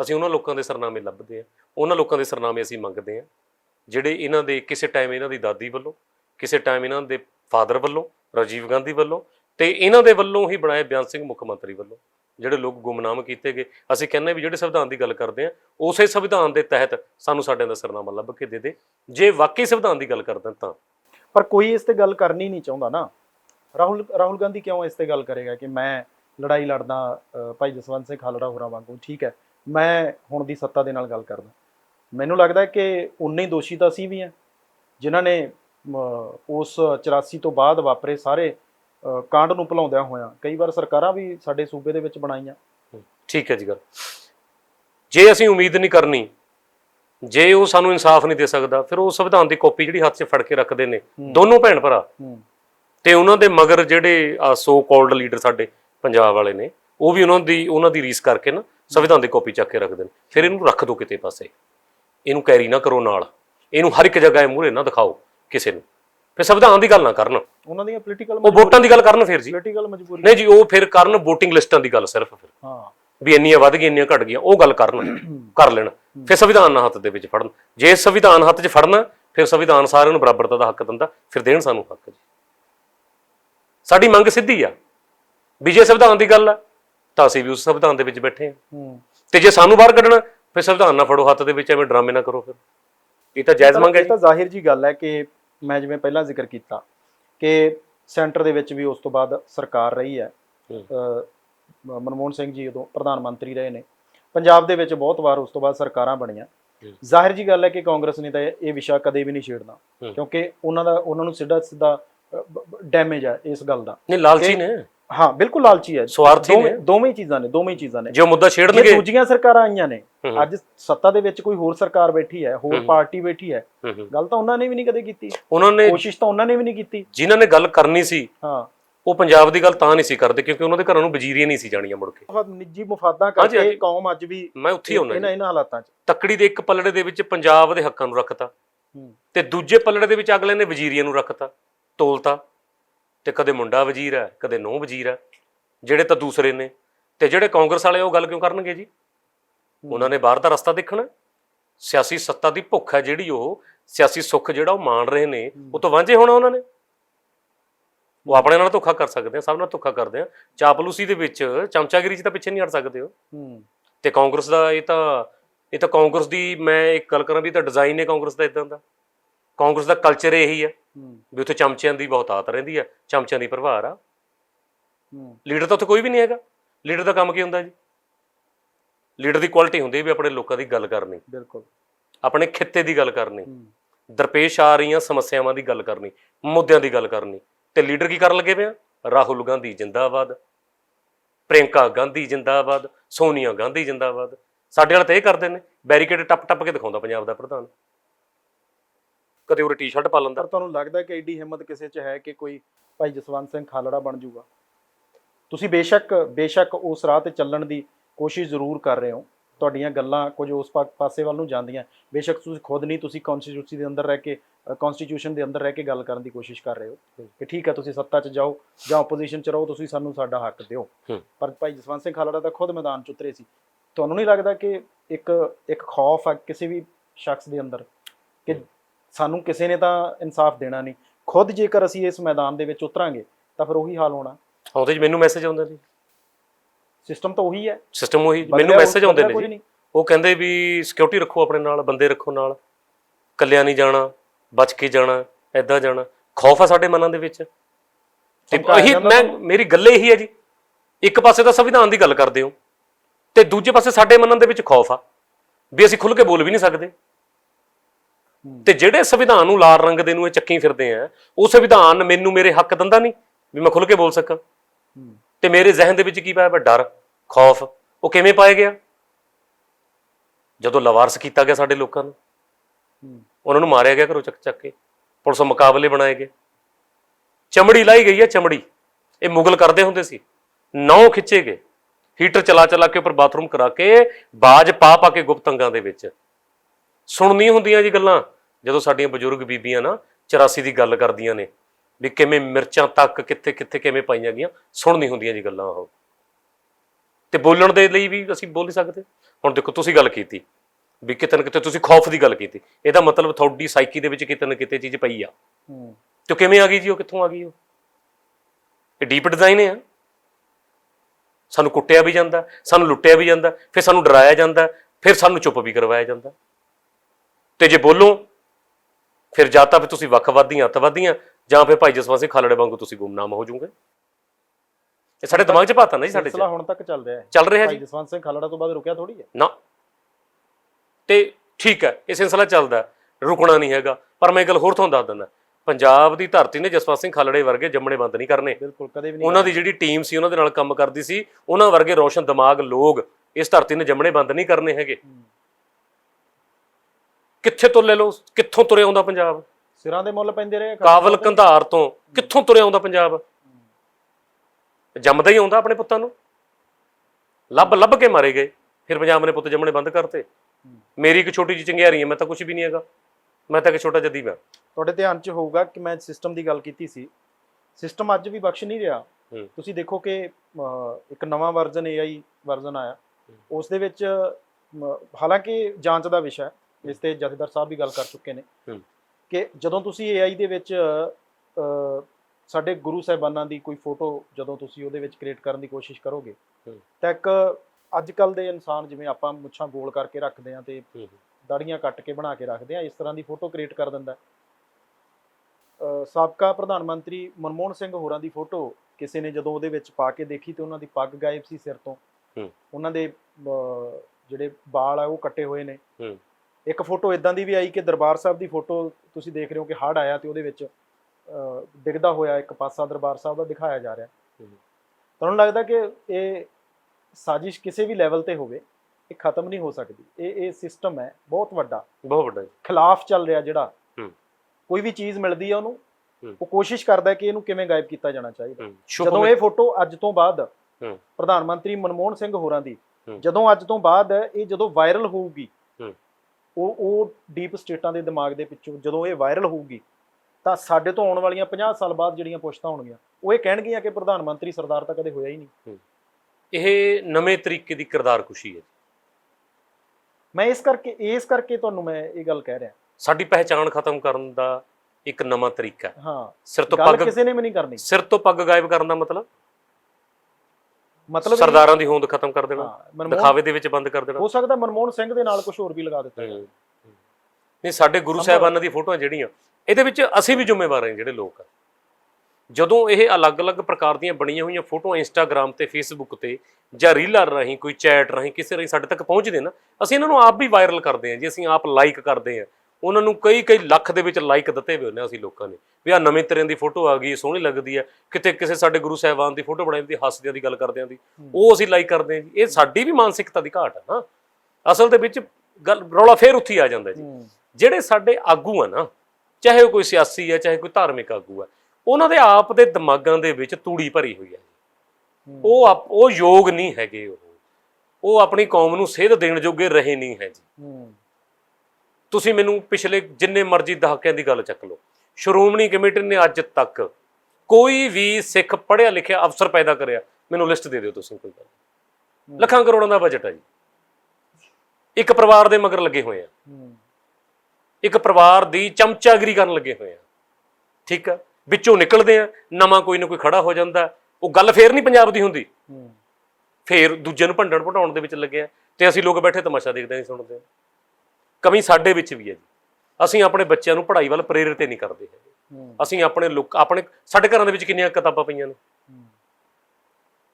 ਅਸੀਂ ਉਹਨਾਂ ਲੋਕਾਂ ਦੇ ਸਰਨਾਮੇ ਲੱਭਦੇ ਹਾਂ। ਉਹਨਾਂ ਲੋਕਾਂ ਦੇ ਸਰਨਾਮੇ ਅਸੀਂ ਮੰਗਦੇ ਹਾਂ। ਜਿਹੜੇ ਇਹਨਾਂ ਦੇ ਕਿਸੇ ਟਾਈਮ ਇਹਨਾਂ ਦੀ ਦਾਦੀ ਵੱਲੋਂ, ਕਿਸੇ ਟਾਈਮ ਇਹਨਾਂ ਦੇ ਫਾਦਰ ਵੱਲੋਂ, ਰਾਜੀਵ ਗਾਂਧੀ ਵੱਲੋਂ ਤੇ ਇਹਨਾਂ ਦੇ ਵੱਲੋਂ ਹੀ ਬਣਾਏ ਬਿਆਨ ਸਿੰਘ ਮੁੱਖ ਮੰਤਰੀ ਵੱਲੋਂ, ਜਿਹੜੇ ਲੋਕ ਗੁੰਮਨਾਮ ਕੀਤੇ ਗਏ। ਅਸੀਂ ਕਹਿੰਦੇ ਵੀ ਜਿਹੜੇ ਸੰਵਿਧਾਨ ਦੀ ਗੱਲ ਕਰਦੇ ਆ ਉਸੇ ਸੰਵਿਧਾਨ ਦੇ ਤਹਿਤ ਸਾਨੂੰ ਸਾਡਿਆਂ ਦਾ ਸਰਨਾਮਾ ਲੱਭ ਕੇ ਦੇ ਦੇ। ਜੇ ਵਾਕਈ ਸੰਵਿਧਾਨ ਦੀ ਗੱਲ ਕਰਦੇ ਤਾਂ। ਪਰ ਕੋਈ ਇਸ ਤੇ ਗੱਲ ਕਰਨੀ ਨਹੀਂ ਚਾਹੁੰਦਾ ਨਾ। ਰਾਹੁਲ ਰਾਹੁਲ ਗਾਂਧੀ ਕਿਉਂ ਇਸ ਤੇ ਗੱਲ ਕਰੇਗਾ ਕਿ ਮੈਂ ਲੜਾਈ ਲੜਦਾ ਭਾਈ ਜਸਵੰਤ ਸਿੰਘ ਖਾਲੜਾ ਹੋਰਾਂ ਵਾਂਗੂ ਠੀਕ ਹੈ। ਮੈਂ ਹੁਣ ਦੀ ਸੱਤਾ ਦੇ ਨਾਲ ਗੱਲ ਕਰਦਾ। ਮੈਨੂੰ ਲੱਗਦਾ ਹੈ ਕਿ ਉਨੇ ਹੀ ਦੋਸ਼ੀ ਤਾਂ ਅਸੀਂ ਵੀ ਹਾਂ ਜਿਨ੍ਹਾਂ ਨੇ ਉਸ 84 ਤੋਂ ਬਾਅਦ ਵਾਪਰੇ ਸਾਰੇ ਕਾਂਡ ਨੂੰ ਭੁਲਾਉਂਦਿਆਂ ਹੋਇਆਂ ਕਈ ਵਾਰ ਸਰਕਾਰਾਂ ਵੀ ਸਾਡੇ ਸੂਬੇ ਦੇ ਵਿੱਚ ਬਣਾਈਆਂ। ਠੀਕ ਹੈ ਜੀ ਗੱਲ। ਜੇ ਅਸੀਂ ਉਮੀਦ ਨਹੀਂ ਕਰਨੀ ਜੇ ਉਹ ਸਾਨੂੰ ਇਨਸਾਫ ਨਹੀਂ ਦੇ ਸਕਦਾ ਫਿਰ ਉਹ ਸੰਵਿਧਾਨ ਦੀ ਕਾਪੀ ਜਿਹੜੀ ਹੱਥ 'ਚ ਫੜ ਕੇ ਰੱਖਦੇ ਨੇ। ਦੋਨੋਂ ਭੈਣ ਭਰਾ। ਤੇ ਉਹਨਾਂ ਦੇ ਮਗਰ ਜਿਹੜੇ ਸੋ ਕਾਲਡ ਲੀਡਰ ਸਾਡੇ ਪੰਜਾਬ ਵਾਲੇ ਨੇ ਉਹ ਵੀ ਉਹਨਾਂ ਦੀ ਉਹਨਾਂ ਦੀ ਰੀਸ ਕਰਕੇ ਨਾ ਸੰਵਿਧਾਨ ਦੀ ਕਾਪੀ ਚੱਕ ਕੇ ਰੱਖਦੇ ਨੇ ਫਿਰ ਇਹਨੂੰ ਰੱਖ ਦਿਓ ਕਿਤੇ ਪਾਸੇ। ਇਹਨੂੰ ਕੈਰੀ ਨਾ ਕਰੋ ਨਾਲ। ਇਹਨੂੰ ਹਰ ਇੱਕ ਜਗ੍ਹਾ ਇਹ ਮੂਹਰੇ ਨਾ ਦਿਖਾਓ ਕਿਸੇ ਨੂੰ। ਫਿਰ ਸੰਵਿਧਾਨ ਦੀ ਗੱਲ ਨਾ ਕਰਨ। ਉਹਨਾਂ ਦੀਆਂ ਪੋਲੀਟੀਕਲ ਉਹ ਵੋਟਾਂ ਦੀ ਗੱਲ ਕਰਨ ਫਿਰ ਜੀ। ਪੋਲੀਟੀਕਲ ਮਜਬੂਰੀ ਨਹੀਂ ਜੀ ਉਹ ਫਿਰ ਕਰਨ VOTING ਲਿਸਟਾਂ ਦੀ ਗੱਲ ਸਿਰਫ ਫਿਰ। ਹਾਂ। ਵੀ ਇੰਨੀਆਂ ਵੱਧ ਗਈਆਂ ਇੰਨੀਆਂ ਘਟ ਗਈਆਂ ਉਹ ਗੱਲ ਕਰਨ। ਕਰ ਲੈਣ। ਫਿਰ ਸੰਵਿਧਾਨ ਨਾਲ ਹੱਥ ਦੇ ਵਿੱਚ ਫੜਨ। ਜੇ ਸੰਵਿਧਾਨ ਹੱਥ 'ਚ ਫੜਨਾ ਫਿਰ ਸੰਵਿਧਾਨ ਸਾਰਿਆਂ ਨੂੰ ਬਰਾਬਰਤਾ ਦਾ ਹੱਕ ਦਿੰਦਾ ਫਿਰ ਦੇਣ ਸਾਨੂੰ ਹੱਕ ਜੀ। ਸਾਡੀ ਮੰਗ ਸਿੱਧੀ ਆ। ਵੀ ਜੇ ਸੰਵਿਧਾਨ ਦੀ ਗੱਲ ਆ ਤਾਂ ਅਸੀਂ ਵੀ ਉਸ ਸੰਵਿਧਾਨ ਦੇ ਵਿੱਚ ਬੈਠੇ ਹੂੰ। ਤੇ ਜੇ ਸਾਨੂੰ ਬਾਹਰ ਕੱਢਣਾ ਫਿਰ ਸੰਵਿਧਾਨ ਨਾ ਫੜੋ ਹੱਥ ਦੇ ਵਿੱਚ ਐਵੇਂ ਡਰਾਮੇ ਨਾ ਕਰੋ ਫਿਰ। ਇਹ ਤਾਂ ਜਾਇਜ਼ ਮੰਗ ਹੈ ਇਹ ਤਾਂ ਜ਼ਾਹਿਰ ਜੀ ਗੱਲ ਹੈ ਕਿ ਮੈਂ ਜਿਵੇਂ ਪਹਿਲਾਂ ਜ਼ਿਕਰ ਕੀਤਾ ਕਿ ਸੈਂਟਰ ਦੇ ਵਿੱਚ ਵੀ ਉਸ ਤੋਂ ਬਾਅਦ ਸਰਕਾਰ ਰਹੀ ਹੈ। ਮਨਮੋਹਨ ਸਿੰਘ ਜੀ ਉਦੋਂ ਪ੍ਰਧਾਨ ਮੰਤਰੀ ਰਹੇ ਨੇ। ਪੰਜਾਬ ਦੇ ਵਿੱਚ ਬਹੁਤ ਵਾਰ ਉਸ ਤੋਂ ਬਾਅਦ ਸਰਕਾਰਾਂ ਬਣੀਆਂ। ਜ਼ਾਹਿਰ ਜੀ ਗੱਲ ਹੈ ਕਿ ਕਾਂਗਰਸ ਨੇ ਤਾਂ ਇਹ ਵਿਸ਼ਾ ਕਦੇ ਵੀ ਨਹੀਂ ਛੇੜਨਾ। ਕਿਉਂਕਿ ਉਹਨਾਂ ਦਾ ਉਹਨਾਂ ਨੂੰ ਸਿੱਧਾ ਸਿੱਧਾ ਡੈਮੇਜ ਹੈ ਇਸ ਗੱਲ ਦਾ। ਨਹੀਂ ਲਾਲਚੀ ਨੇ। ਹਾਂ ਬਿਲਕੁਲ ਲਾਲਚੀ ਹੈ ਸਵਾਰਥੀ ਨੇ। ਦੋਵੇਂ ਚੀਜ਼ਾਂ ਨੇ ਦੋਵੇਂ ਚੀਜ਼ਾਂ ਨੇ ਜੇ ਮੁੱਦਾ ਛੇੜਨਗੇ ਦੂਜੀਆਂ ਸਰਕਾਰਾਂ ਆਈਆਂ ਨੇ। ਅੱਜ ਸੱਤਾ ਦੇ ਵਿੱਚ ਕੋਈ ਹੋਰ ਸਰਕਾਰ ਬੈਠੀ ਹੈ ਹੋਰ। ਪਾਰਟੀ ਬੈਠੀ ਹੈ। ਗੱਲ ਤਾਂ ਉਹਨਾਂ ਨੇ ਵੀ ਨਹੀਂ ਕਦੇ ਕੀਤੀ ਉਹਨਾਂ ਨੇ ਕੋਸ਼ਿਸ਼ ਤਾਂ ਉਹਨਾਂ ਨੇ ਵੀ ਨਹੀਂ ਕੀਤੀ ਜਿਨ੍ਹਾਂ ਨੇ ਗੱਲ ਕਰਨੀ ਸੀ ਹਾਂ ਉਹ ਪੰਜਾਬ ਦੀ ਗੱਲ ਤਾਂ ਨਹੀਂ ਸੀ ਕਰਦੇ ਕਿਉਂਕਿ ਉਹਨਾਂ ਦੇ ਘਰਾਂ ਨੂੰ ਵਜ਼ੀਰੀਆਂ ਨਹੀਂ ਸੀ ਜਾਣੀਆਂ ਮੁੜ ਕੇ ਬਹੁਤ ਨਿੱਜੀ ਮੁਫਾਦਾਂ ਕਰਕੇ। ਕੌਮ ਅੱਜ ਵੀ ਮੈਂ ਉੱਥੇ ਹੀ ਹੁੰਦਾ ਇਹਨਾਂ ਇਹਨਾਂ ਹਾਲਾਤਾਂ 'ਚ ਤੱਕੜੀ ਦੇ ਇੱਕ ਪੱਲੜੇ ਦੇ ਵਿੱਚ ਪੰਜਾਬ ਦੇ ਹੱਕਾਂ ਨੂੰ ਰੱਖਤਾ। ਤੇ ਦੂਜੇ ਪੱਲੜੇ ਦੇ ਵਿੱਚ ਅਗਲੇ ਨੇ ਵਜ਼ੀਰੀਆਂ ਨੂੰ ਰੱਖਤਾ ਤੋਲਤਾ ਤੇ ਕਦੇ ਮੁੰਡਾ ਵਜ਼ੀਰ ਹੈ ਕਦੇ ਨੋ ਵਜ਼ੀਰ ਹੈ ਜਿਹੜੇ ਤਾਂ ਦੂਸਰੇ ਨੇ। ਤੇ ਜਿਹੜੇ ਕਾਂਗਰਸ ਵਾਲੇ ਉਹ ਗੱਲ ਕਿਉਂ ਕਰਨਗੇ ਜੀ? ਉਹਨਾਂ ਨੇ ਬਾਹਰ ਦਾ ਰਸਤਾ ਦੇਖਣਾ। ਸਿਆਸੀ ਸੱਤਾ ਦੀ ਭੁੱਖ ਹੈ ਜਿਹੜੀ ਉਹ ਸਿਆਸੀ ਸੁੱਖ ਜਿਹੜਾ ਉਹ ਮਾਣ ਰਹੇ ਨੇ ਉਹ ਤੋਂ ਵਾਂਝੇ ਹੋਣਾ ਉਹਨਾਂ ਨੇ। ਉਹ ਆਪਣੇ ਨਾਲ ਧੋਖਾ ਕਰ ਸਕਦੇ ਆ ਸਭ ਨਾਲ ਧੋਖਾ ਕਰਦੇ ਆ। ਚਾਪਲੂਸੀ ਦੇ ਵਿੱਚ ਚਮਚਾਗਿਰੀ 'ਚ ਤਾਂ ਪਿੱਛੇ ਨਹੀਂ ਹਟ ਸਕਦੇ ਹੂੰ। ਤੇ ਕਾਂਗਰਸ ਦਾ ਇਹ ਤਾਂ ਇਹ ਤਾਂ ਕਾਂਗਰਸ ਦੀ ਮੈਂ ਇੱਕ ਗੱਲ ਕਰਾਂ ਵੀ ਤਾਂ ਡਿਜ਼ਾਈਨ ਹੈ ਕਾਂਗਰਸ ਦਾ ਇਦਾਂ ਦਾ। ਕਾਂਗਰਸ ਦਾ ਕਲਚਰ ਇਹੀ ਹੈ ਹੂੰ। ਵੀ ਉੱਥੇ ਚਮਚਿਆਂ ਦੀ ਬਹੁਤਾਤ ਰਹਿੰਦੀ ਹੈ ਚਮਚਿਆਂ ਦੀ ਪ੍ਰਭਾਰ ਆ। ਲੀਡਰ ਤਾਂ ਉੱਥੇ ਕੋਈ ਵੀ ਨਹੀਂ ਹੈਗਾ। ਲੀਡਰ ਦਾ ਕੰਮ ਕੀ ਹੁੰਦਾ ਜੀ? ਲੀਡਰ ਦੀ ਕੁਆਲਿਟੀ ਹੁੰਦੀ ਵੀ ਆਪਣੇ ਲੋਕਾਂ ਦੀ ਗੱਲ ਕਰਨੀ। ਬਿਲਕੁਲ। ਆਪਣੇ ਖਿੱਤੇ ਦੀ ਗੱਲ ਕਰਨੀ। ਦਰਪੇਸ਼ ਆ ਰਹੀਆਂ ਸਮੱਸਿਆਵਾਂ ਦੀ ਗੱਲ ਕਰਨੀ ਮੁੱਦਿਆਂ ਦੀ ਗੱਲ ਕਰਨੀ। ਤੇ ਲੀਡਰ ਕੀ ਕਰਨ ਲੱਗੇ ਪਿਆ ਰਾਹੁਲ ਗਾਂਧੀ ਜਿੰਦਾਬਾਦ ਪ੍ਰਿੰਕਾ ਗਾਂਧੀ ਜਿੰਦਾਬਾਦ ਸੋਨੀਆ ਗਾਂਧੀ ਜਿੰਦਾਬਾਦ। ਸਾਡੇ ਵਾਲੇ ਤਾਂ ਇਹ ਕਰਦੇ ਨੇ ਬੈਰੀਕੇਡ ਟੱਪ ਟੱਪ ਕੇ ਦਿਖਾਉਂਦਾ ਪੰਜਾਬ ਦਾ ਪ੍ਰਧਾਨ। ਕਦੇ ਉਹ ਟੀ-ਸ਼ਰਟ ਪਾ ਲੈਂਦਾ। ਪਰ ਤੁਹਾਨੂੰ ਲੱਗਦਾ ਕਿ ਐਡੀ ਹਿੰਮਤ ਕਿਸੇ 'ਚ ਹੈ ਕਿ ਕੋਈ ਭਾਈ ਜਸਵੰਤ ਸਿੰਘ ਖਾਲੜਾ ਬਣ ਜਾਊਗਾ ਤੁਸੀਂ ਬੇਸ਼ੱਕ ਬੇਸ਼ੱਕ ਉਸ ਰਾਹ ਤੇ ਚੱਲਣ ਦੀ ਕੋਸ਼ਿਸ਼ ਜ਼ਰੂਰ ਕਰ ਰਹੇ ਹੋ। ਤੁਹਾਡੀਆਂ ਗੱਲਾਂ ਕੁਝ ਉਸ ਪਾ- ਪਾਸੇ ਵੱਲ ਨੂੰ ਜਾਂਦੀਆਂ। ਬੇਸ਼ੱਕ ਤੁਸੀਂ ਖੁਦ ਨਹੀਂ ਤੁਸੀਂ ਕਨਸਟੀਟਿਊਸ਼ਨ ਦੇ ਅੰਦਰ ਰਹਿ ਕੇ ਕਨਸਟੀਟਿਊਸ਼ਨ ਦੇ ਅੰਦਰ ਰਹਿ ਕੇ ਗੱਲ ਕਰਨ ਦੀ ਕੋਸ਼ਿਸ਼ ਕਰ ਰਹੇ ਹੋ। ਕਿ ਠੀਕ ਹੈ ਤੁਸੀਂ ਸੱਤਾ 'ਚ ਜਾਓ ਜਾਂ ਆਪੋਜੀਸ਼ਨ 'ਚ ਰਹੋ ਤੁਸੀਂ ਸਾਨੂੰ ਸਾਡਾ ਹੱਕ ਦਿਓ। ਹੂੰ। ਪਰ ਭਾਈ ਜਸਵੰਤ ਸਿੰਘ ਖਾਲੜਾ ਤਾਂ ਖੁਦ ਮੈਦਾਨ 'ਚ ਉਤਰੇ ਸੀ। ਤੁਹਾਨੂੰ ਨਹੀਂ ਲੱਗਦਾ ਕਿ ਇੱਕ ਇੱਕ ਖੌਫ ਹੈ ਕਿਸੇ ਵੀ ਸ਼ਖਸ ਦੇ ਅੰਦਰ? ਕਿ ਸਾਨੂੰ ਕਿਸੇ ਨੇ ਤਾਂ ਇਨਸਾਫ ਦੇਣਾ ਨਹੀਂ। ਖੁਦ ਜੇਕਰ ਅਸੀਂ ਇਸ ਮੈਦਾਨ ਦੇ ਵਿੱਚ ਉਤਰਾਂਗੇ ਤਾਂ ਫਿਰ ਉਹੀ ਹਾਲ ਹੋਣਾ। ਆਉਂਦੇ ਜੀ ਮੈਨੂੰ ਮੈਸੇਜ ਆਉਂਦਾ ਜੀ ਸਿਸਟਮ ਤਾਂ ਉਹੀ ਹੈ। ਸਿਸਟਮ ਉਹੀ ਮੈਨੂੰ ਮੈਸੇਜ ਆਉਂਦੇ ਨੇ ਜੀ। ਉਹ ਕਹਿੰਦੇ ਵੀ ਸਿਕਿਉਰਿਟੀ ਰੱਖੋ ਆਪਣੇ ਨਾਲ ਬੰਦੇ ਰੱਖੋ ਨਾਲ। ਕੱਲਿਆਂ ਨਹੀਂ ਜਾਣਾ ਬਚ ਕੇ ਜਾਣਾ ਐਦਾਂ ਜਾਣਾ। ਖੌਫ ਆ ਸਾਡੇ ਮਨਾਂ ਦੇ ਵਿੱਚ। ਤੇ ਇਹੀ ਮੈਂ। ਮੇਰੀ ਗੱਲ ਇਹੀ ਹੈ ਜੀ। ਇੱਕ ਪਾਸੇ ਤਾਂ ਸੰਵਿਧਾਨ ਦੀ ਗੱਲ ਕਰਦੇ ਹੋ ਤੇ ਦੂਜੇ ਪਾਸੇ ਸਾਡੇ ਮਨਾਂ ਦੇ ਵਿੱਚ ਖੌਫ ਆ। ਵੀ ਅਸੀਂ ਖੁੱਲ ਕੇ ਬੋਲ ਵੀ ਨਹੀਂ ਸਕਦੇ। ਤੇ ਜਿਹੜੇ ਸੰਵਿਧਾਨ ਨੂੰ ਲਾਲ ਰੰਗ ਦੇ ਨੂੰ ਇਹ ਚੱਕੀ ਫਿਰਦੇ ਆ, ਉਹ ਸੰਵਿਧਾਨ ਮੈਨੂੰ ਮੇਰੇ ਹੱਕ ਦਿੰਦਾ ਨਹੀਂ ਵੀ ਮੈਂ ਖੁੱਲ ਕੇ ਬੋਲ ਸਕਾਂ। ਤੇ ਮੇਰੇ ਜ਼ਿਹਨ ਦੇ ਵਿੱਚ ਕੀ ਪਾਇਆ ਵਾ? ਡਰ, ਖੌਫ, ਉਹ ਕਿਵੇਂ ਪਾਇਆ ਗਿਆ? ਜਦੋਂ ਲਵਾਰਸ ਕੀਤਾ ਗਿਆ ਸਾਡੇ ਲੋਕਾਂ ਨੂੰ, ਉਹਨਾਂ ਨੂੰ ਮਾਰਿਆ ਗਿਆ ਘਰੋਂ ਚੱਕ ਚੱਕ ਕੇ, ਪੁਲਿਸ ਮੁਕਾਬਲੇ ਬਣਾਏ ਗਏ। ਚਮੜੀ ਲਾਈ ਗਈ ਹੈ ਚਮੜੀ। ਇਹ ਮੁਗਲ ਕਰਦੇ ਹੁੰਦੇ ਸੀ। ਨੌ ਖਿੱਚੇ ਗਏ। ਹੀਟਰ ਚਲਾ ਚਲਾ ਕੇ ਉੱਪਰ ਬਾਥਰੂਮ ਕਰਾ ਕੇ ਬਾਜ ਪਾ ਪਾ ਕੇ ਗੁਪਤੰਗਾਂ ਦੇ ਵਿੱਚ। ਸੁਣਨੀ ਹੁੰਦੀਆਂ ਜੀ ਗੱਲਾਂ। ਜਦੋਂ ਸਾਡੀਆਂ ਬਜ਼ੁਰਗ ਬੀਬੀਆਂ ਨਾ 84 ਦੀ ਗੱਲ ਕਰਦੀਆਂ ਨੇ ਵੀ ਕਿਵੇਂ ਮਿਰਚਾਂ ਤੱਕ ਕਿੱਥੇ ਕਿੱਥੇ ਕਿਵੇਂ ਪਾਈਆਂ ਗਈਆਂ ਸੁਣਨੀ ਹੁੰਦੀਆਂ ਜੀ ਗੱਲਾਂ ਉਹ। ਤੇ ਬੋਲਣ ਦੇ ਲਈ ਵੀ ਅਸੀਂ ਬੋਲ ਨਹੀਂ ਸਕਦੇ। ਹੁਣ ਦੇਖੋ ਤੁਸੀਂ ਗੱਲ ਕੀਤੀ ਵੀ ਕਿਤੇ ਨਾ ਕਿਤੇ ਤੁਸੀਂ ਖੌਫ ਦੀ ਗੱਲ ਕੀਤੀ। ਇਹਦਾ ਮਤਲਬ ਤੁਹਾਡੀ ਸਾਈਕੀ ਦੇ ਵਿੱਚ ਕਿਤੇ ਨਾ ਕਿਤੇ ਚੀਜ਼ ਪਈ ਆ। ਹੂੰ। ਤੇ ਕਿਵੇਂ ਆ ਗਈ ਜੀ ਉਹ ਕਿੱਥੋਂ ਆ ਗਈ ਉਹ? ਇਹ ਡੀਪ ਡਿਜ਼ਾਈਨ ਹੈ ਸਾਨੂੰ ਕੁੱਟਿਆ ਵੀ ਜਾਂਦਾ ਸਾਨੂੰ ਲੁੱਟਿਆ ਵੀ ਜਾਂਦਾ ਫਿਰ ਸਾਨੂੰ ਡਰਾਇਆ ਜਾਂਦਾ ਫਿਰ ਸਾਨੂੰ ਚੁੱਪ ਵੀ ਕਰਵਾਇਆ ਜਾਂਦਾ। ਤੇ ਜੇ ਬੋਲੋ ਫਿਰ ਜਾਂ ਤਾਂ ਫਿਰ ਤੁਸੀਂ ਵੱਖਵਾਦੀਆਂ ਅੱਤਵਾਦੀਆਂ ਜਾਂ ਫਿਰ ਭਾਈ ਜਸਵੰਤ ਸਿੰਘ ਖਾਲੜੇ ਵਾਂਗੂ ਤੁਸੀਂ ਗੁੰਮਨਾਮ ਹੋ ਜਾਓਗੇ। ਇਹ ਸਾਡੇ ਦਿਮਾਗ 'ਚ ਪਾਤਾ ਨਾ ਜੀ ਸਾਡੇ 'ਚ। ਸਿਲਸਿਲਾ ਹੁਣ ਤੱਕ ਚੱਲ ਰਿਹਾ ਹੈ। ਚੱਲ ਰਿਹਾ ਭਾਈ ਜੀ ਜਸਵੰਤ ਸਿੰਘ ਖਾਲੜਾ ਤੋਂ ਬਾਅਦ ਰੁਕਿਆ ਥੋੜੀ ਹੈ? ਨਾ। ਤੇ ਠੀਕ ਹੈ ਇਹ ਸਿਲਸਿਲਾ ਚੱਲਦਾ ਰੁਕਣਾ ਨਹੀਂ ਹੈਗਾ। ਪਰ ਮੈਂ ਇੱਕ ਗੱਲ ਹੋਰ ਤੁਹਾਨੂੰ ਦੱਸ ਦਿੰਦਾ। ਪੰਜਾਬ ਦੀ ਧਰਤੀ ਨੇ ਜਸਵੰਤ ਸਿੰਘ ਖਾਲੜੇ ਵਰਗੇ ਜੰਮਣੇ ਬੰਦ ਨਹੀਂ ਕਰਨੇ। ਬਿਲਕੁਲ ਕਦੇ ਵੀ ਨਹੀਂ ਉਹਨਾਂ ਦੀ ਜਿਹੜੀ ਟੀਮ ਸੀ ਉਹਨਾਂ ਦੇ ਨਾਲ ਕੰਮ ਕਰਦੀ ਸੀ। ਉਹਨਾਂ ਵਰਗੇ ਰੋਸ਼ਨ ਦਿਮਾਗ ਲੋਕ ਇਸ ਧਰਤੀ ਨੇ ਜੰਮਣੇ ਬੰਦ ਨਹੀਂ ਕਰਨੇ ਹੈਗੇ। ਕਿੱਥੇ ਤੋਂ ਲੈ ਲਓ? ਕਿੱਥੋਂ ਤੁਰਿਆ ਆਉਂਦਾ ਪੰਜਾਬ? ਸਿਰਾਂ ਦੇ ਮੁੱਲ ਪੈਂਦੇ ਰਹੇ ਕਾਬਲ ਕੰਧਾਰ ਤੋਂ ਕਿੱਥੋਂ ਤੁਰਿਆ ਆਉਂਦਾ ਪੰਜਾਬ? ਜੰਮਦਾ ਹੀ ਆਉਂਦਾ ਆਪਣੇ ਪੁੱਤਾਂ ਨੂੰ। ਲੱਭ ਲੱਭ ਕੇ ਮਾਰੇ ਗਏ। ਫਿਰ ਪੰਜਾਬ ਨੇ ਪੁੱਤ ਜੰਮਣੇ ਬੰਦ ਕਰਤੇ। ਮੇਰੀ ਇੱਕ ਛੋਟੀ ਜਿਹੀ ਚੰਗਿਆਰੀ ਹੈ ਮੈਂ ਤਾਂ ਕੁਝ ਵੀ ਨਹੀਂ ਹੈਗਾ। ਮੈਂ ਤਾਂ ਇੱਕ ਛੋਟਾ ਜੱਦੀ ਮੈਂ ਤੁਹਾਡੇ ਧਿਆਨ 'ਚ ਹੋਊਗਾ ਕਿ ਮੈਂ ਸਿਸਟਮ ਦੀ ਗੱਲ ਕੀਤੀ ਸੀ। ਸਿਸਟਮ ਅੱਜ ਵੀ ਬਖਸ਼ ਨਹੀਂ ਰਿਹਾ। ਤੁਸੀਂ ਦੇਖੋ ਕਿ ਇੱਕ ਨਵਾਂ ਵਰਜ਼ਨ AI ਵਰਜ਼ਨ ਆਇਆ। ਉਸ ਦੇ ਵਿੱਚ ਹਾਲਾਂਕਿ ਜਾਂਚ ਦਾ ਵਿਸ਼ਾ ਹੈ। ਇਸ ਤੇ ਜਥੇਦਾਰ ਸਾਹਿਬ ਵੀ ਗੱਲ ਕਰ ਚੁੱਕੇ ਨੇ। ਕਿ ਜਦੋਂ ਤੁਸੀਂ AI ਦੇ ਵਿੱਚ ਸਾਡੇ ਗੁਰੂ ਸਾਹਿਬਾਨਾਂ ਦੀ ਕੋਈ ਫੋਟੋ ਜਦੋਂ ਤੁਸੀਂ ਉਹਦੇ ਵਿੱਚ ਕ੍ਰੀਏਟ ਕਰਨ ਦੀ ਕੋਸ਼ਿਸ਼ ਕਰੋਗੇ। ਤਾਂ ਇੱਕ ਅੱਜ ਕੱਲ ਦੇ ਇਨਸਾਨ ਜਿਵੇਂ ਆਪਾਂ ਮੁੱਛਾਂ ਗੋਲ ਕਰਕੇ ਰੱਖਦੇ ਆ ਤੇ ਦਾੜੀਆਂ ਕੱਟ ਕੇ ਬਣਾ ਕੇ ਰੱਖਦੇ ਆ ਇਸ ਤਰ੍ਹਾਂ ਦੀ ਫੋਟੋ ਕ੍ਰੀਏਟ ਕਰ ਦਿੰਦਾ ਸਾਬਕਾ ਪ੍ਰਧਾਨ ਮੰਤਰੀ ਮਨਮੋਹਨ ਸਿੰਘ ਹੋਰਾਂ ਦੀ ਫੋਟੋ ਕਿਸੇ ਨੇ ਜਦੋਂ ਉਹਦੇ ਵਿੱਚ ਪਾ ਕੇ ਦੇਖੀ ਤੇ ਉਹਨਾਂ ਦੀ ਪੱਗ ਗਾਇਬ ਸੀ ਸਿਰ ਤੋਂ। ਉਹਨਾਂ ਦੇ ਜਿਹੜੇ ਵਾਲ ਆ ਉਹ ਕੱਟੇ ਹੋਏ ਨੇ। ਇੱਕ ਫੋਟੋ ਇਦਾਂ ਦੀ ਵੀ ਆਈ ਕਿ ਦਰਬਾਰ ਸਾਹਿਬ ਦੀ ਫੋਟੋ ਤੁਸੀਂ ਦੇਖ ਰਹੇ ਹੋ ਕਿ ਹੜ ਆਇਆ ਤੇ ਉਹਦੇ ਵਿੱਚ ਡਿੱਗਦਾ ਹੋਇਆ ਇੱਕ ਪਾਸਾ ਦਰਬਾਰ ਸਾਹਿਬ ਦਾ ਦਿਖਾਇਆ ਜਾ ਰਿਹਾ। ਤੁਹਾਨੂੰ ਲੱਗਦਾ ਕਿ ਇਹ ਸਾਜ਼ਿਸ਼ ਕਿਸੇ ਵੀ ਲੈਵਲ ਤੇ ਹੋਵੇ ਇਹ ਖਤਮ ਨਹੀਂ ਹੋ ਸਕਦੀ ਇਹ ਇਹ ਸਿਸਟਮ ਹੈ ਬਹੁਤ ਵੱਡਾ ਬਹੁਤ ਵੱਡਾ ਜੀ ਖਿਲਾਫ ਚੱਲ ਰਿਹਾ ਜਿਹੜਾ। ਕੋਈ ਵੀ ਚੀਜ਼ ਮਿਲਦੀ ਹੈ ਉਹਨੂੰ। ਉਹ ਕੋਸ਼ਿਸ਼ ਕਰਦਾ ਕਿ ਇਹਨੂੰ ਕਿਵੇਂ ਗਾਇਬ ਕੀਤਾ ਜਾਣਾ ਚਾਹੀਦਾ। ਜਦੋਂ ਇਹ ਫੋਟੋ ਅੱਜ ਤੋਂ ਬਾਅਦ। ਪ੍ਰਧਾਨ ਮੰਤਰੀ ਮਨਮੋਹਨ ਸਿੰਘ ਹੋਰਾਂ ਦੀ। ਜਦੋਂ ਅੱਜ ਤੋਂ ਬਾਅਦ ਇਹ ਜਦੋਂ ਵਾਇਰਲ ਹੋਊਗੀ। ਉਹ ਉਹ ਡੀਪ ਸਟੇਟਾਂ ਦੇ ਦਿਮਾਗ ਦੇ ਪਿੱਛੋਂ ਜਦੋਂ ਇਹ ਵਾਇਰਲ ਹੋਊਗੀ ਤਾਂ ਸਾਡੇ ਤੋਂ ਆਉਣ ਵਾਲੀਆਂ 50 ਸਾਲ ਬਾਅਦ ਜਿਹੜੀਆਂ ਪੁਸ਼ਤਾਂ ਹੋਣਗੀਆਂ ਉਹ ਇਹ ਕਹਿਣਗੀਆਂ ਕਿ ਪ੍ਰਧਾਨ ਮੰਤਰੀ ਸਰਦਾਰ ਤਾਂ ਕਦੇ ਹੋਇਆ ਹੀ ਨਹੀਂ। ਇਹ ਨਵੇਂ ਤਰੀਕੇ ਦੀ ਕਿਰਦਾਰ ਕੁਸ਼ੀ ਹੈ ਮੈਂ ਇਸ ਕਰਕੇ ਇਸ ਕਰਕੇ ਤੁਹਾਨੂੰ ਮੈਂ ਇਹ ਗੱਲ ਕਹਿ ਰਿਹਾ। ਸਾਡੀ ਪਹਿਚਾਣ ਖਤਮ ਕਰਨ ਦਾ ਇੱਕ ਨਵਾਂ ਤਰੀਕਾ ਹੈ। ਸਿਰ ਤੋਂ ਪੱਗ ਕਿਸੇ ਨੇ ਵੀ ਨਹੀਂ ਕਰਨੀ। ਸਿਰ ਤੋਂ ਪੱਗ ਗਾਇਬ ਕਰਨ ਦਾ ਮਤਲਬ? ਮਤਲਬ ਇਹ- ਸਰਦਾਰਾਂ ਦੀ ਹੋਂਦ ਖਤਮ ਕਰ ਦੇਣਾ ਹਾਂ, ਮਨਮੋਹਨ ਦਿਖਾਵੇ ਦੇ ਵਿੱਚ ਬੰਦ ਕਰ ਦੇਣਾ। ਹੋ ਸਕਦਾ ਮਨਮੋਹਨ ਸਿੰਘ ਦੇ ਨਾਲ ਕੁਝ ਹੋਰ ਵੀ ਲਗਾ ਦਿੱਤਾ। ਨਹੀਂ ਸਾਡੇ ਗੁਰੂ ਸਾਹਿਬਾਨਾਂ ਦੀ ਫੋਟੋਆਂ ਜਿਹੜੀਆਂ ਇਹਦੇ ਵਿੱਚ ਅਸੀਂ ਵੀ ਜ਼ਿੰਮੇਵਾਰ ਹਾਂ ਜਿਹੜੇ ਲੋਕ ਆ। ਜਦੋਂ ਇਹ ਅਲੱਗ-ਅਲੱਗ ਪ੍ਰਕਾਰ ਦੀਆਂ ਬਣੀਆਂ ਹੋਈਆਂ ਫੋਟੋਆਂ ਇੰਸਟਾਗ੍ਰam ਤੇ ਫੇਸਬੁੱਕ ਤੇ ਜਾਂ ਰੀਲਾਂ ਰਾਹੀਂ ਕੋਈ ਚੈਟ ਰਾਹੀਂ ਕਿਸੇ ਰਾਹੀਂ ਸਾਡੇ ਤੱਕ ਪਹੁੰਚਦੇ ਨਾ ਅਸੀਂ ਇਹਨਾਂ ਨੂੰ ਆਪ ਵੀ ਵਾਇਰਲ ਕਰਦੇ ਹਾਂ ਜੀ ਅਸੀਂ ਆਪ ਲਾਈਕ ਕਰਦੇ ਹਾਂ। ਉਹਨਾਂ ਨੂੰ ਕਈ ਕਈ ਲੱਖ ਦੇ ਵਿੱਚ ਲਾਈਕ ਦਿੱਤੇ ਹੋਏ ਨੇ ਅਸੀਂ ਲੋਕਾਂ ਨੇ। ਵੀ ਆ ਨਵੇਂ ਤਰ੍ਹਾਂ ਦੀ ਫੋਟੋ ਆ ਗਈ ਸੋਹਣੀ ਲੱਗਦੀ ਹੈ ਕਿਤੇ ਕਿਸੇ ਸਾਡੇ ਗੁਰੂ ਸਾਹਿਬਾਨ ਦੀ ਫੋਟੋ ਬਣਾਈ ਦੀ ਹੱਸਦਿਆਂ ਦੀ ਗੱਲ ਕਰਦਿਆਂ ਦੀ। ਉਹ ਅਸੀਂ ਲਾਈਕ ਕਰਦੇ ਹਾਂ ਜੀ। ਇਹ ਸਾਡੀ ਵੀ ਮਾਨਸਿਕਤਾ ਦੀ ਘਾਟ ਹੈ ਨਾ। ਅਸਲ ਦੇ ਵਿੱਚ ਗੱਲ ਰੌਲਾ ਫੇਰ ਉੱਥੇ ਆ ਜਾਂਦਾ ਜੀ। ਜਿਹੜੇ ਸਾਡੇ ਆਗੂ ਆ ਨਾ ਚਾਹੇ ਉਹ ਕੋਈ ਸਿਆਸੀ ਹੈ ਚਾਹੇ ਕੋਈ ਧਾਰਮਿਕ ਆਗੂ ਹੈ ਉਹਨਾਂ ਦੇ ਆਪ ਦੇ ਦਿਮਾਗਾਂ ਦੇ ਵਿੱਚ ਤੂੜੀ ਭਰੀ ਹੋਈ ਹੈ। ਉਹ ਉਹ ਯੋਗ ਨਹੀਂ ਹੈਗੇ ਉਹ। ਉਹ ਆਪਣੀ ਕੌਮ ਨੂੰ ਸੇਧ ਦੇਣ ਜੋਗੇ ਰਹੇ ਨਹੀਂ ਹੈ ਜੀ। ਤੁਸੀਂ ਮੈਨੂੰ ਪਿਛਲੇ ਜਿੰਨੇ ਮਰਜ਼ੀ ਦਹਾਕਿਆਂ ਦੀ ਗੱਲ ਚੱਕ ਲਓ। ਸ਼੍ਰੋਮਣੀ ਕਮੇਟੀ ਨੇ ਅੱਜ ਤੱਕ ਕੋਈ ਵੀ ਸਿੱਖ ਪੜ੍ਹਿਆ ਲਿਖਿਆ ਅਫਸਰ ਪੈਦਾ ਕਰਿਆ ਮੈਨੂੰ ਲਿਸਟ ਦੇ ਦਿਓ ਤੁਸੀਂ ਕੋਈ ਗੱਲ ਲੱਖਾਂ ਕਰੋੜਾਂ ਦਾ ਬਜਟ ਹੈ ਜੀ। ਇੱਕ ਪਰਿਵਾਰ ਦੇ ਮਗਰ ਲੱਗੇ ਹੋਏ ਆ। ਇੱਕ ਪਰਿਵਾਰ ਦੀ ਚਮਚਾਗਰੀ ਕਰਨ ਲੱਗੇ ਹੋਏ ਆ। ਠੀਕ ਆ? ਵਿੱਚੋਂ ਨਿਕਲਦੇ ਆ ਨਵਾਂ ਕੋਈ ਨਾ ਕੋਈ ਖੜਾ ਹੋ ਜਾਂਦਾ। ਉਹ ਗੱਲ ਫੇਰ ਨਹੀਂ ਪੰਜਾਬ ਦੀ ਹੁੰਦੀ। ਫੇਰ ਦੂਜੇ ਨੂੰ ਭੰਡਣ ਭਟਾਉਣ ਦੇ ਵਿੱਚ ਲੱਗੇ ਆ। ਤੇ ਅਸੀਂ ਲੋਕ ਬੈਠੇ ਤਮਾਸ਼ਾ ਦੇਖਦੇ ਨਹੀਂ ਸੁਣਦੇ। ਕਮੀ ਸਾਡੇ ਵਿੱਚ ਵੀ ਹੈ ਜੀ। ਅਸੀਂ ਆਪਣੇ ਬੱਚਿਆਂ ਨੂੰ ਪੜ੍ਹਾਈ ਵੱਲ ਪ੍ਰੇਰਿਤ ਨਹੀਂ ਕਰਦੇ ਅਸੀਂ ਆਪਣੇ ਲੋਕ ਆਪਣੇ ਸਾਡੇ ਘਰਾਂ ਦੇ ਵਿੱਚ ਕਿੰਨੀਆਂ ਕਿਤਾਬਾਂ ਪਈਆਂ ਨੇ।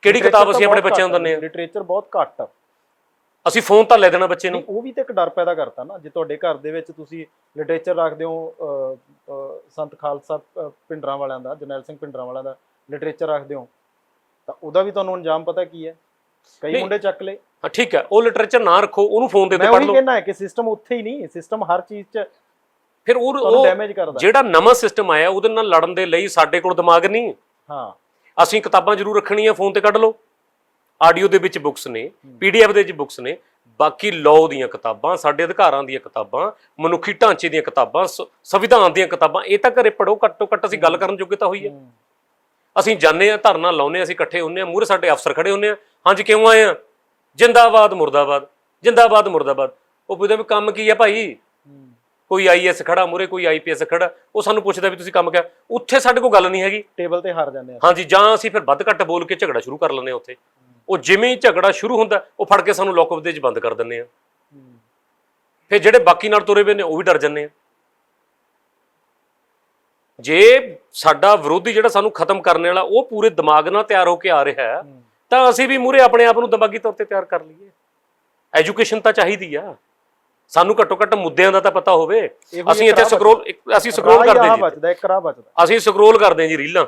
ਕਿਹੜੀ ਕਿਤਾਬ ਅਸੀਂ ਆਪਣੇ ਬੱਚਿਆਂ ਨੂੰ ਦਿੰਦੇ ਆ ਲਿਟਰੇਚਰ ਬਹੁਤ ਘੱਟ ਆ। ਅਸੀਂ ਫੋਨ ਤਾਂ ਲੈ ਦੇਣਾ ਬੱਚੇ ਨੂੰ। ਉਹ ਵੀ ਤੇ ਇੱਕ ਡਰ ਪੈਦਾ ਕਰਤਾ ਨਾ। ਜੇ ਤੁਹਾਡੇ ਘਰ ਦੇ ਵਿੱਚ ਤੁਸੀਂ ਲਿਟਰੇਚਰ ਰੱਖਦੇ ਹੋ ਸੰਤ ਖਾਲਸਾ ਪਿੰਡਰਾਂ ਵਾਲਿਆਂ ਦਾ ਜਰਨੈਲ ਸਿੰਘ ਪਿੰਡਰਾਂ ਵਾਲਿਆਂ ਦਾ ਲਿਟਰੇਚਰ ਰੱਖਦੇ ਹੋ ਤਾਂ ਉਹਦਾ ਵੀ ਤੁਹਾਨੂੰ ਅੰਜਾਮ ਪਤਾ ਕੀ ਹੈ? ਕਈ। ਮੁੰਡੇ ਚੱਕ ਲਏ। ਹਾਂ ਠੀਕ ਹੈ ਉਹ ਲਿਟਰੇਚਰ ਨਾ ਰੱਖੋ ਉਹਨੂੰ ਫੋਨ ਦੇ ਮੈਂ ਉੱਤੇ ਉਹ ਪੜ੍ਹ ਲਓ। ਕਹਿਣਾ ਹੈ ਕਿ ਸਿਸਟਮ ਉੱਥੇ ਹੀ ਨਹੀਂ ਸਿਸਟਮ ਹਰ ਚੀਜ਼ 'ਚ ਫਿਰ ਉਹ ਤੁਹਾਨੂੰ ਉਹ ਡੈਮੇਜ ਕਰਦਾ। ਜਿਹੜਾ ਨਵਾਂ ਸਿਸਟਮ ਆਇਆ ਉਹਦੇ ਨਾਲ ਲੜਨ ਦੇ ਲਈ ਸਾਡੇ ਕੋਲ ਦਿਮਾਗ ਨਹੀਂ ਹਾਂ। ਅਸੀਂ ਕਿਤਾਬਾਂ ਜ਼ਰੂਰ ਰੱਖਣੀਆਂ ਫੋਨ ਤੇ ਕੱਢ ਲਓ। ਆਡੀਓ ਦੇ ਵਿੱਚ ਬੁੱਕਸ ਨੇ ਪੀਡੀਐਫ ਦੇ ਵਿੱਚ ਬੁੱਕਸ ਨੇ ਬਾਕੀ ਲਾਅ ਦੀਆਂ ਕਿਤਾਬਾਂ ਸਾਡੇ ਅਧਿਕਾਰਾਂ ਦੀਆਂ ਕਿਤਾਬਾਂ ਮਨੁੱਖੀ ਢਾਂਚੇ ਦੀਆਂ ਕਿਤਾਬਾਂ ਸੰਵਿਧਾਨ ਦੀਆਂ ਕਿਤਾਬਾਂ ਇਹ ਤਾਂ ਘਰੇ ਪੜੋ ਘੱਟੋ ਘੱਟ ਅਸੀਂ ਗੱਲ ਕਰਨ ਜੋਗੇ ਤਾਂ ਹੋਈ ਹੈ। ਅਸੀਂ ਜਾਂਦੇ ਆ ਧਰਨਾ ਲਾਉਨੇ ਅਸੀਂ ਇਕੱਠੇ ਹੁੰਨੇ ਆ ਮੂਹਰੇ ਸਾਡੇ ਅਫਸਰ ਖੜੇ ਹੁੰਨੇ ਆ ਹਾਂਜੀ ਕਿਉਂ ਆਏ ਆ? ਜਿੰਦਾਬਾਦ ਮੁਰਦਾਬਾਦ ਜਿੰਦਾਬਾਦ ਮੁਰਦਾਬਾਦ। ਉਹ ਪੁੱਛਦਾ ਵੀ ਕੰਮ ਕੀ ਆ ਭਾਈ। ਕੋਈ ਆਈਐਸ ਖੜਾ ਮੂਹਰੇ ਕੋਈ ਆਈਪੀਐਸ ਖੜਾ। ਉਹ ਸਾਨੂੰ ਪੁੱਛਦਾ ਵੀ ਤੁਸੀਂ ਕੰਮ ਕਿਆ? ਉੱਥੇ ਸਾਡੇ ਕੋਲ ਗੱਲ ਨਹੀਂ ਹੈਗੀ। ਟੇਬਲ ਤੇ ਹਾਰ ਜਾਂਦੇ ਆ। ਹਾਂਜੀ ਜਾਂ ਅਸੀਂ ਫਿਰ ਵੱਧ ਘੱਟ ਬੋਲ ਕੇ ਝਗੜਾ ਸ਼ੁਰੂ ਕਰ ਲੈਂਦੇ ਆ ਉੱਥੇ। ਉਹ ਜਿਵੇਂ ਹੀ ਝਗੜਾ ਸ਼ੁਰੂ ਹੁੰਦਾ ਉਹ ਫੜ ਕੇ ਸਾਨੂੰ ਲੋਕਅਪ ਦੇ ਵਿੱਚ ਬੰਦ ਕਰ ਦਿੰਦੇ ਆ। ਫਿਰ ਜਿਹੜੇ ਬਾਕੀ ਨਾਲ ਤੁਰੇ ਵੇ ਨੇ ਉਹ ਵੀ ਡਰ ਜੰਨੇ ਆ। ਜੇ ਸਾਡਾ ਵਿਰੋਧੀ ਜਿਹੜਾ ਸਾਨੂੰ ਖਤਮ ਕਰਨ ਵਾਲਾ ਉਹ ਪੂਰੇ ਦਿਮਾਗ ਨਾਲ ਤਿਆਰ ਹੋ ਕੇ ਆ ਰਿਹਾ ਹੂੰ। ਤਾਂ ਅਸੀਂ ਵੀ ਮੂਰੇ ਆਪਣੇ ਆਪ ਨੂੰ ਦਿਮਾਗੀ ਤੌਰ ਤੇ ਤਿਆਰ ਕਰ ਲਈਏ। ਐਜੂਕੇਸ਼ਨ ਤਾਂ ਚਾਹੀਦੀ ਆ। ਸਾਨੂੰ ਘੱਟੋ ਘੱਟ ਮੁੱਦਿਆਂ ਦਾ ਤਾਂ ਪਤਾ ਹੋਵੇ। ਅਸੀਂ ਇੱਥੇ ਸਕਰੋਲ ਅਸੀਂ ਸਕਰੋਲ ਕਰਦੇ ਜੀ ਬਚਦਾ ਇੱਕ ਰਾਹ ਬਚਦਾ ਅਸੀਂ ਸਕਰੋਲ ਕਰਦੇ ਹਾਂ ਜੀ ਰੀਲਾਂ।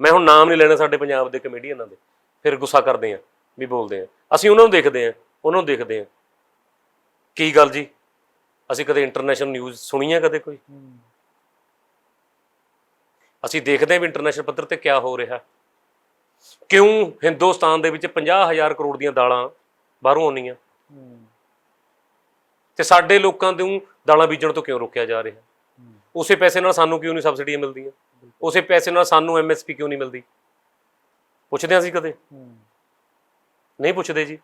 ਮੈਂ ਹੁਣ ਨਾਮ ਨਹੀਂ ਲੈਣਾ ਸਾਡੇ ਪੰਜਾਬ ਦੇ ਕਮੇਡੀਅਨਾਂ ਦੇ। ਫਿਰ ਗੁੱਸਾ ਕਰਦੇ ਆ ਵੀ ਬੋਲਦੇ ਆ ਅਸੀਂ ਉਹਨਾਂ ਨੂੰ ਦੇਖਦੇ ਆ ਉਹਨਾਂ ਨੂੰ ਦੇਖਦੇ ਆ ਕੀ ਗੱਲ ਜੀ? ਅਸੀਂ ਕਦੇ ਇੰਟਰਨੈਸ਼ਨਲ ਨਿਊਜ਼ ਸੁਣੀ ਹੈ ਕਦੇ ਕੋਈ। ਅਸੀਂ ਦੇਖਦੇ ਹਾਂ ਵੀ ਇੰਟਰਨੈਸ਼ਨਲ ਪੱਧਰ ਤੇ ਕੀ ਹੋ ਰਿਹਾ। ਕਿਉਂ ਹਿੰਦੁਸਤਾਨ ਦੇ ਵਿੱਚ 50000 ਕਰੋੜ ਦੀਆਂ ਦਾਲਾਂ ਬਾਹਰੋਂ ਆਉਂਦੀਆਂ? ਹੂੰ। ਤੇ ਸਾਡੇ ਲੋਕਾਂ ਨੂੰ ਦਾਲਾਂ ਬੀਜਣ ਤੋਂ ਕਿਉਂ ਰੋਕਿਆ ਜਾ ਰਿਹਾ। ਉਸੇ ਪੈਸੇ ਨਾਲ ਸਾਨੂੰ ਕਿਉਂ ਨਹੀਂ ਸਬਸਿਡੀਆਂ ਮਿਲਦੀਆਂ? ਉਸੇ ਪੈਸੇ ਨਾਲ ਸਾਨੂੰ ਐਮਐਸਪੀ ਕਿਉਂ ਨਹੀਂ ਮਿਲਦੀ? ਪੁੱਛਦੇ ਹਾਂ ਅਸੀਂ ਕਦੇ। ਨਹੀਂ ਪੁੱਛਦੇ ਜੀ।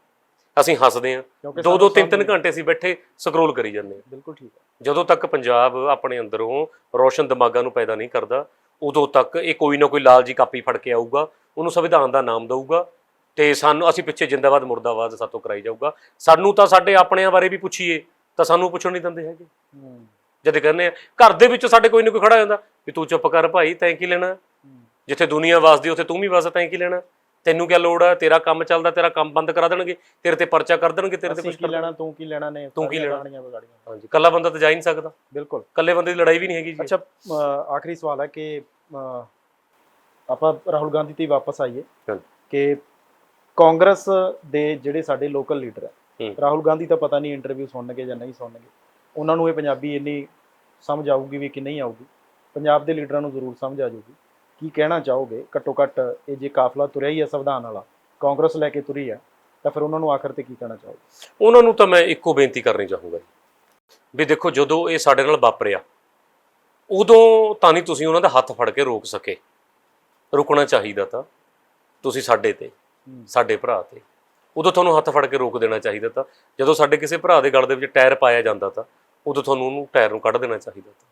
ਅਸੀਂ ਹੱਸਦੇ ਕਿਉਂਕਿ ਦੋ ਦੋ ਤਿੰਨ ਤਿੰਨ ਘੰਟੇ ਅਸੀਂ ਬੈਠੇ ਸਕਰੋਲ ਕਰੀ ਜਾਂਦੇ ਹਾਂ। ਬਿਲਕੁਲ ਠੀਕ ਹੈ। ਜਦੋਂ ਤੱਕ ਪੰਜਾਬ ਆਪਣੇ ਅੰਦਰੋਂ ਰੋਸ਼ਨ ਦਿਮਾਗਾਂ ਨੂੰ ਪੈਦਾ ਨਹੀਂ ਕਰਦਾ ਉਦੋਂ ਤੱਕ ਇਹ ਕੋਈ ਨਾ ਕੋਈ ਲਾਲਜੀ ਕਾਪੀ ਫੜ ਕੇ ਆਊਗਾ। ਉਹਨੂੰ ਸੰਵਿਧਾਨ ਦਾ ਨਾਮ ਦਊਗਾ ਤੇ ਸਾਨੂੰ ਅਸੀਂ ਪਿੱਛੇ ਜਿੰਦਾਬਾਦ ਮੁਰਦਾਬਾਦ ਸਾਤੋਂ ਕਰਾਈ ਜਾਊਗਾ। ਸਾਨੂੰ ਤਾਂ ਸਾਡੇ ਆਪਣਿਆਂ ਬਾਰੇ ਵੀ ਪੁੱਛੀਏ ਤਾਂ ਸਾਨੂੰ ਪੁੱਛਣ ਨਹੀਂ ਦਿੰਦੇ ਹੈਗੇ। ਜਦ ਕਹਿੰਦੇ ਆ ਘਰ ਦੇ ਵਿੱਚ ਸਾਡੇ ਕੋਈ ਨਾ ਕੋਈ ਖੜਾ ਜਾਂਦਾ ਵੀ ਤੂੰ ਚੁੱਪ ਕਰ ਭਾਈ ਤੈਂ ਕੀ ਲੈਣਾ। ਜਿੱਥੇ ਦੁਨੀਆ ਵਸਦੀ ਉੱਥੇ ਤੂੰ ਵੀ ਵਸ ਤੈਂ ਕੀ ਲੈਣਾ? ਤੈਨੂੰ ਕੀ ਲੋੜ ਆ? ਤੇਰਾ ਕੰਮ ਚੱਲਦਾ ਤੇਰਾ ਕੰਮ ਬੰਦ ਕਰਾ ਦੇਣਗੇ ਤੇਰੇ ਤੇ ਪਰਚਾ ਕਰ ਦੇਣਗੇ ਤੇਰੇ ਤੇ ਕੁਝ ਕੀ ਲੈਣਾ ਤੂੰ ਕੀ ਲੈਣਾ ਨੇ ਤੂੰ ਕੀ ਲੈਣਾ? ਹਾਂਜੀ ਕੱਲਾ ਬੰਦਾ ਤਾਂ ਜਾ ਹੀ ਨਹੀਂ ਸਕਦਾ। ਬਿਲਕੁਲ। ਕੱਲੇ ਬੰਦੇ ਦੀ ਲੜਾਈ ਵੀ ਨਹੀਂ ਹੈਗੀ ਜੀ। ਅੱਛਾ ਆਖਰੀ ਸਵਾਲ ਹੈ ਕਿ ਆਪਾਂ ਰਾਹੁਲ ਗਾਂਧੀ ਤੇ ਹੀ ਵਾਪਸ ਆਈਏ। ਕਿ ਕਾਂਗਰਸ ਦੇ ਜਿਹੜੇ ਸਾਡੇ ਲੋਕਲ ਲੀਡਰ ਹੈ। ਰਾਹੁਲ ਗਾਂਧੀ ਤਾਂ ਪਤਾ ਨਹੀਂ ਇੰਟਰਵਿਊ ਸੁਣਨਗੇ ਜਾਂ ਨਹੀਂ ਸੁਣਨਗੇ। ਉਹਨਾਂ ਨੂੰ ਇਹ ਪੰਜਾਬੀ ਇੰਨੀ ਸਮਝ ਆਊਗੀ ਵੀ ਕਿ ਨਹੀਂ ਆਊਗੀ। ਪੰਜਾਬ ਦੇ ਲੀਡਰਾਂ ਨੂੰ ਜ਼ਰੂਰ ਸਮਝ ਆ ਜਾਊਗੀ। ਕੀ ਕਹਿਣਾ ਚਾਹੋਗੇ? ਘੱਟੋ ਘੱਟ ਇਹ ਜੇ ਕਾਫਲਾ ਤੁਰਿਆ ਹੀ ਹੈ ਸੰਵਿਧਾਨ ਵਾਲਾ ਕਾਂਗਰਸ ਲੈ ਕੇ ਤੁਰੀ ਹੈ ਤਾਂ ਫਿਰ ਉਹਨਾਂ ਨੂੰ ਆਖਰ ਤੇ ਕੀ ਕਹਿਣਾ ਚਾਹੋਗੇ? ਉਹਨਾਂ ਨੂੰ ਤਾਂ ਮੈਂ ਇੱਕੋ ਬੇਨਤੀ ਕਰਨੀ ਚਾਹੂੰਗਾ ਜੀ। ਵੀ ਦੇਖੋ ਜਦੋਂ ਇਹ ਸਾਡੇ ਨਾਲ ਵਾਪਰਿਆ ਉਦੋਂ ਤਾਂ ਨਹੀਂ ਤੁਸੀਂ ਉਹਨਾਂ ਦਾ ਹੱਥ ਫੜ ਕੇ ਰੋਕ ਸਕੇ। ਰੁਕਣਾ ਚਾਹੀਦਾ ਤਾਂ ਤੁਸੀਂ ਸਾਡੇ ਤੇ। ਸਾਡੇ ਭਰਾ ਤੇ। ਉਦੋਂ ਤੁਹਾਨੂੰ ਹੱਥ ਫੜ ਕੇ ਰੋਕ ਦੇਣਾ ਚਾਹੀਦਾ ਤਾਂ। ਜਦੋਂ ਸਾਡੇ ਕਿਸੇ ਭਰਾ ਦੇ ਗਲ ਦੇ ਵਿੱਚ ਟਾਇਰ ਪਾਇਆ ਜਾਂਦਾ ਤਾਂ ਉਦੋਂ ਤੁਹਾਨੂੰ ਉਹਨੂੰ ਟਾਇਰ ਨੂੰ ਕੱਢ ਦੇਣਾ ਚਾਹੀਦਾ ਤਾਂ।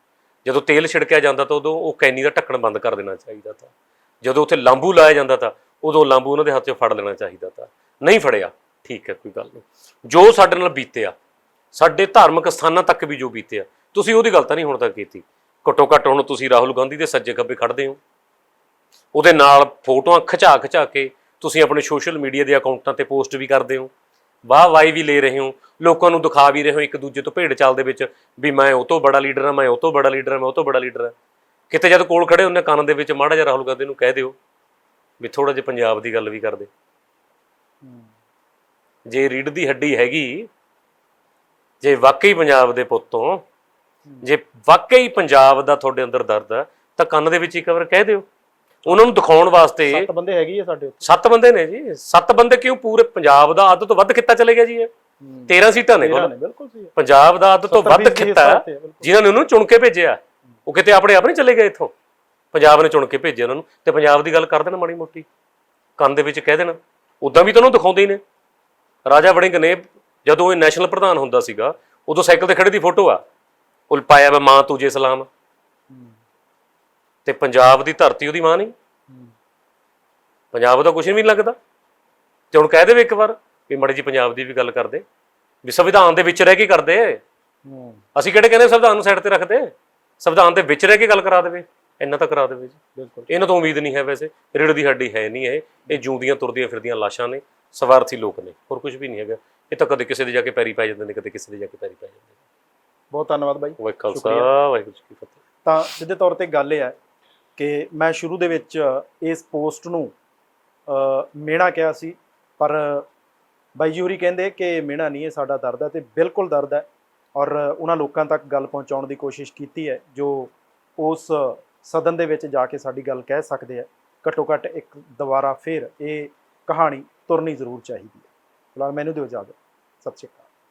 ਜਦੋਂ ਤੇਲ ਛਿੜਕਿਆ ਜਾਂਦਾ ਤਾਂ ਉਦੋਂ ਉਹ ਕੈਨੀ ਦਾ ਢੱਕਣ ਬੰਦ ਕਰ ਦੇਣਾ ਚਾਹੀਦਾ ਤਾਂ। ਜਦੋਂ ਉੱਥੇ ਲਾਂਬੂ ਲਾਇਆ ਜਾਂਦਾ ਤਾਂ ਉਦੋਂ ਲਾਂਬੂ ਉਹਨਾਂ ਦੇ ਹੱਥ 'ਚੋਂ ਫੜ ਲੈਣਾ ਚਾਹੀਦਾ ਤਾਂ। ਨਹੀਂ ਫੜਿਆ ਠੀਕ ਹੈ ਕੋਈ ਗੱਲ ਨਹੀਂ। ਜੋ ਸਾਡੇ ਨਾਲ ਬੀਤਿਆ ਸਾਡੇ ਧਾਰਮਿਕ ਸਥਾਨਾਂ ਤੱਕ ਵੀ ਜੋ ਬੀਤਿਆ ਤੁਸੀਂ ਉਹਦੀ ਗੱਲ ਤਾਂ ਨਹੀਂ ਹੁਣ ਤੱਕ ਕੀਤੀ। ਘੱਟੋ ਘੱਟ ਹੁਣ ਤੁਸੀਂ ਰਾਹੁਲ ਗਾਂਧੀ ਦੇ ਸੱਜੇ ਖੱਬੇ ਖੜਦੇ ਹੋ। ਉਹਦੇ ਨਾਲ ਫੋਟੋਆਂ ਖਿਚਾ ਖਿਚਾ ਕੇ ਤੁਸੀਂ ਆਪਣੇ ਸੋਸ਼ਲ ਮੀਡੀਆ ਦੇ ਅਕਾਊਂਟਾਂ ਤੇ ਪੋਸਟ ਵੀ ਕਰਦੇ ਹੋ, ਵਾਹ ਵਾਈ ਵੀ ਲੈ ਰਹੇ ਹੋ, ਲੋਕਾਂ ਨੂੰ ਦਿਖਾ ਵੀ ਰਹੇ ਹੋ ਇੱਕ ਦੂਜੇ ਤੋਂ ਭੇਡ ਚਾਲ ਦੇ ਵਿੱਚ ਵੀ ਮੈਂ ਉਹ ਤੋਂ ਬੜਾ ਲੀਡਰ ਹਾਂ, ਮੈਂ ਉਹ ਤੋਂ ਬੜਾ ਲੀਡਰ ਹਾਂ, ਮੈਂ ਉਹ ਤੋਂ ਬੜਾ ਲੀਡਰ ਹਾਂ। ਕਿਤੇ ਜਦ ਕੋਲ ਖੜੇ ਹੁੰਨੇ ਕੰਨ ਦੇ ਵਿੱਚ, ਮਾੜਾ ਜਿਹਾ ਰਾਹੁਲ ਗਾਂਧੀ ਨੂੰ ਕਹਿ ਦਿਓ ਵੀ ਥੋੜਾ ਜਿਹਾ ਪੰਜਾਬ ਦੀ ਗੱਲ ਵੀ ਕਰਦੇ ਜੇ ਰੀੜ ਦੀ ਹੱਡੀ ਹੈਗੀ, ਜੇ ਵਾਕਈ ਪੰਜਾਬ ਦੇ ਪੁੱਤੋਂ ਜੇ ਵਾਕਈ ਪੰਜਾਬ ਦਾ ਤੁਹਾਡੇ ਅੰਦਰ ਦਰਦ ਹੈ, ਤਾਂ ਕੰਨ ਦੇ ਵਿੱਚ ਇੱਕ ਵਾਰ ਕਹਿ ਦਿਓ। ਉਹਨਾਂ ਨੂੰ ਦਿਖਾਉਣ ਵਾਸਤੇ ਸੱਤ ਬੰਦੇ ਹੈਗੇ ਆ ਸਾਡੇ ਉੱਤੇ ਸੱਤ ਬੰਦੇ ਨੇ ਜੀ। ਸੱਤ ਬੰਦੇ ਕਿਉਂ? ਪੂਰੇ ਪੰਜਾਬ ਦਾ ਅੱਧ ਤੋਂ ਵੱਧ ਖਿੱਤਾ ਚਲੇ ਗਿਆ ਜੀ ਇਹ। 13 ਸੀਟਾਂ ਨੇ ਨੇ ਬਿਲਕੁਲ ਸਹੀ ਪੰਜਾਬ ਦਾ ਅੱਧ ਤੋਂ 70 ਵੱਧ ਖਿੱਤਾ। ਜਿਨ੍ਹਾਂ ਨੇ ਉਹਨੂੰ ਚੁਣ ਕੇ ਭੇਜਿਆ। ਉਹ ਕਿਤੇ ਆਪਣੇ ਆਪ ਨਹੀਂ ਚਲੇ ਗਏ ਇੱਥੋਂ। ਪੰਜਾਬ ਨੇ ਚੁਣ ਕੇ ਭੇਜਿਆ ਉਹਨਾਂ ਨੂੰ। ਤੇ ਪੰਜਾਬ ਦੀ ਗੱਲ ਕਰ ਦੇਣ ਮਾੜੀ ਮੋਟੀ। ਕੰਨ ਦੇ ਵਿੱਚ ਕਹਿ ਦੇਣ। ਉਦਾਂ ਵੀ ਤਾਂ ਉਹਨੂੰ ਦਿਖਾਉਂਦੇ ਹੀ ਨੇ। ਰਾਜਾ ਵੜਿੰਗ ਨੇ ਜਦੋਂ ਇਹ ਨੈਸ਼ਨਲ ਪ੍ਰਧਾਨ ਹੁੰਦਾ ਸੀਗਾ ਉਦੋਂ ਸਾਈਕਲ ਤੇ ਖੜੇ ਦੀ ਫੋਟੋ ਆ। ਉਹ ਪਾਇਆ ਵਾ ਮਾਂ ਤੁਝੇ ਸਲਾਮ। ਤੇ ਪੰਜਾਬ ਦੀ ਧਰਤੀ ਉਹਦੀ ਮਾਂ ਨਹੀਂ। ਪੰਜਾਬ ਦਾ ਕੁਝ ਨਹੀਂ ਲੱਗਦਾ। ਤੇ ਹੁਣ ਕਹਿ ਦੇਵੇ ਇੱਕ ਵਾਰ ਵੀ ਮੜੀ ਜੀ ਪੰਜਾਬ ਦੀ ਵੀ ਗੱਲ ਕਰਦੇ। ਵੀ ਸੰਵਿਧਾਨ ਦੇ ਵਿੱਚ ਰਹਿ ਕੇ ਕਰਦੇ। ਅਸੀਂ ਕਿਹੜੇ ਕਹਿੰਦੇ ਸੰਵਿਧਾਨ ਨੂੰ ਸਾਈਡ ਤੇ ਰੱਖਦੇ? ਸੰਵਿਧਾਨ ਦੇ ਵਿੱਚ ਰਹਿ ਕੇ ਗੱਲ ਕਰਾ ਦੇਵੇ। ਇੰਨਾ ਤਾਂ ਕਰਾ ਦੇਵੇ ਜੀ। ਬਿਲਕੁਲ। ਇਹਨਾਂ ਤੋਂ ਉਮੀਦ ਨਹੀਂ ਹੈ ਵੈਸੇ। ਰਿੜ ਦੀ ਹੱਡੀ ਹੈ ਨਹੀਂ ਇਹ। ਇਹ ਜੂੰਦੀਆਂ ਤੁਰਦੀਆਂ ਫਿਰਦੀਆਂ ਲਾਸ਼ਾਂ ਨੇ। ਸਵਾਰਥੀ ਲੋਕ ਨੇ। ਹੋਰ ਕੁਝ ਵੀ ਨਹੀਂ ਹੈਗਾ। ਇਹ ਤਾਂ ਕਦੇ ਕਿਸੇ ਦੇ ਜਾ ਕੇ ਪੈਰੀ ਪੈ ਜਾਂਦੇ ਨੇ ਕਦੇ ਕਿਸੇ ਦੇ ਜਾ ਕੇ ਪੈਰੀ ਪੈ ਜਾਂਦੇ ਨੇ। ਬਹੁਤ ਧੰਨਵਾਦ ਬਾਈ। ਵਾਹਿਗੁਰੂ ਖਾਲਸਾ। ਵਾਹਿਗੁਰੂ ਜੀ ਕੀ ਫਤਿਹ। ਤਾਂ ਸਿੱਧੇ ਤੌਰ ਤੇ ਗੱਲ ਇਹ ਹੈ ਕਿ ਮੈਂ ਸ਼ੁਰੂ ਦੇ ਵਿੱਚ ਇਸ ਪੋਸਟ ਨੂੰ ਅ, ਮਿਹਣਾ ਕਿਹਾ ਸੀ ਪਰ ਬਾਈ ਜੀ ਹੋਰੀ ਕਹਿੰਦੇ ਕਿ ਮਿਹਣਾ ਨਹੀਂ ਇਹ ਸਾਡਾ ਦਰਦ ਹੈ ਤੇ ਬਿਲਕੁਲ ਦਰਦ ਹੈ ਔਰ ਉਹਨਾਂ ਲੋਕਾਂ ਤੱਕ ਗੱਲ ਪਹੁੰਚਾਉਣ ਦੀ ਕੋਸ਼ਿਸ਼ ਕੀਤੀ ਹੈ ਜੋ ਉਸ ਸਦਨ ਦੇ ਵਿੱਚ ਜਾ ਕੇ ਸਾਡੀ ਗੱਲ ਕਹਿ ਸਕਦੇ ਆ ਘੱਟੋ ਘੱਟ ਇੱਕ ਦੁਬਾਰਾ ਫਿਰ ਇਹ ਕਹਾਣੀ ਤੁਰਨੀ ਜ਼ਰੂਰ ਚਾਹੀਦੀ ਹੈ। ਫਿਲਹਾਲ ਮੈਨੂੰ ਦਿਓ ਇਜਾਜ਼ਤ। ਸਤਿ ਸ਼੍ਰੀ ਅਕਾਲ।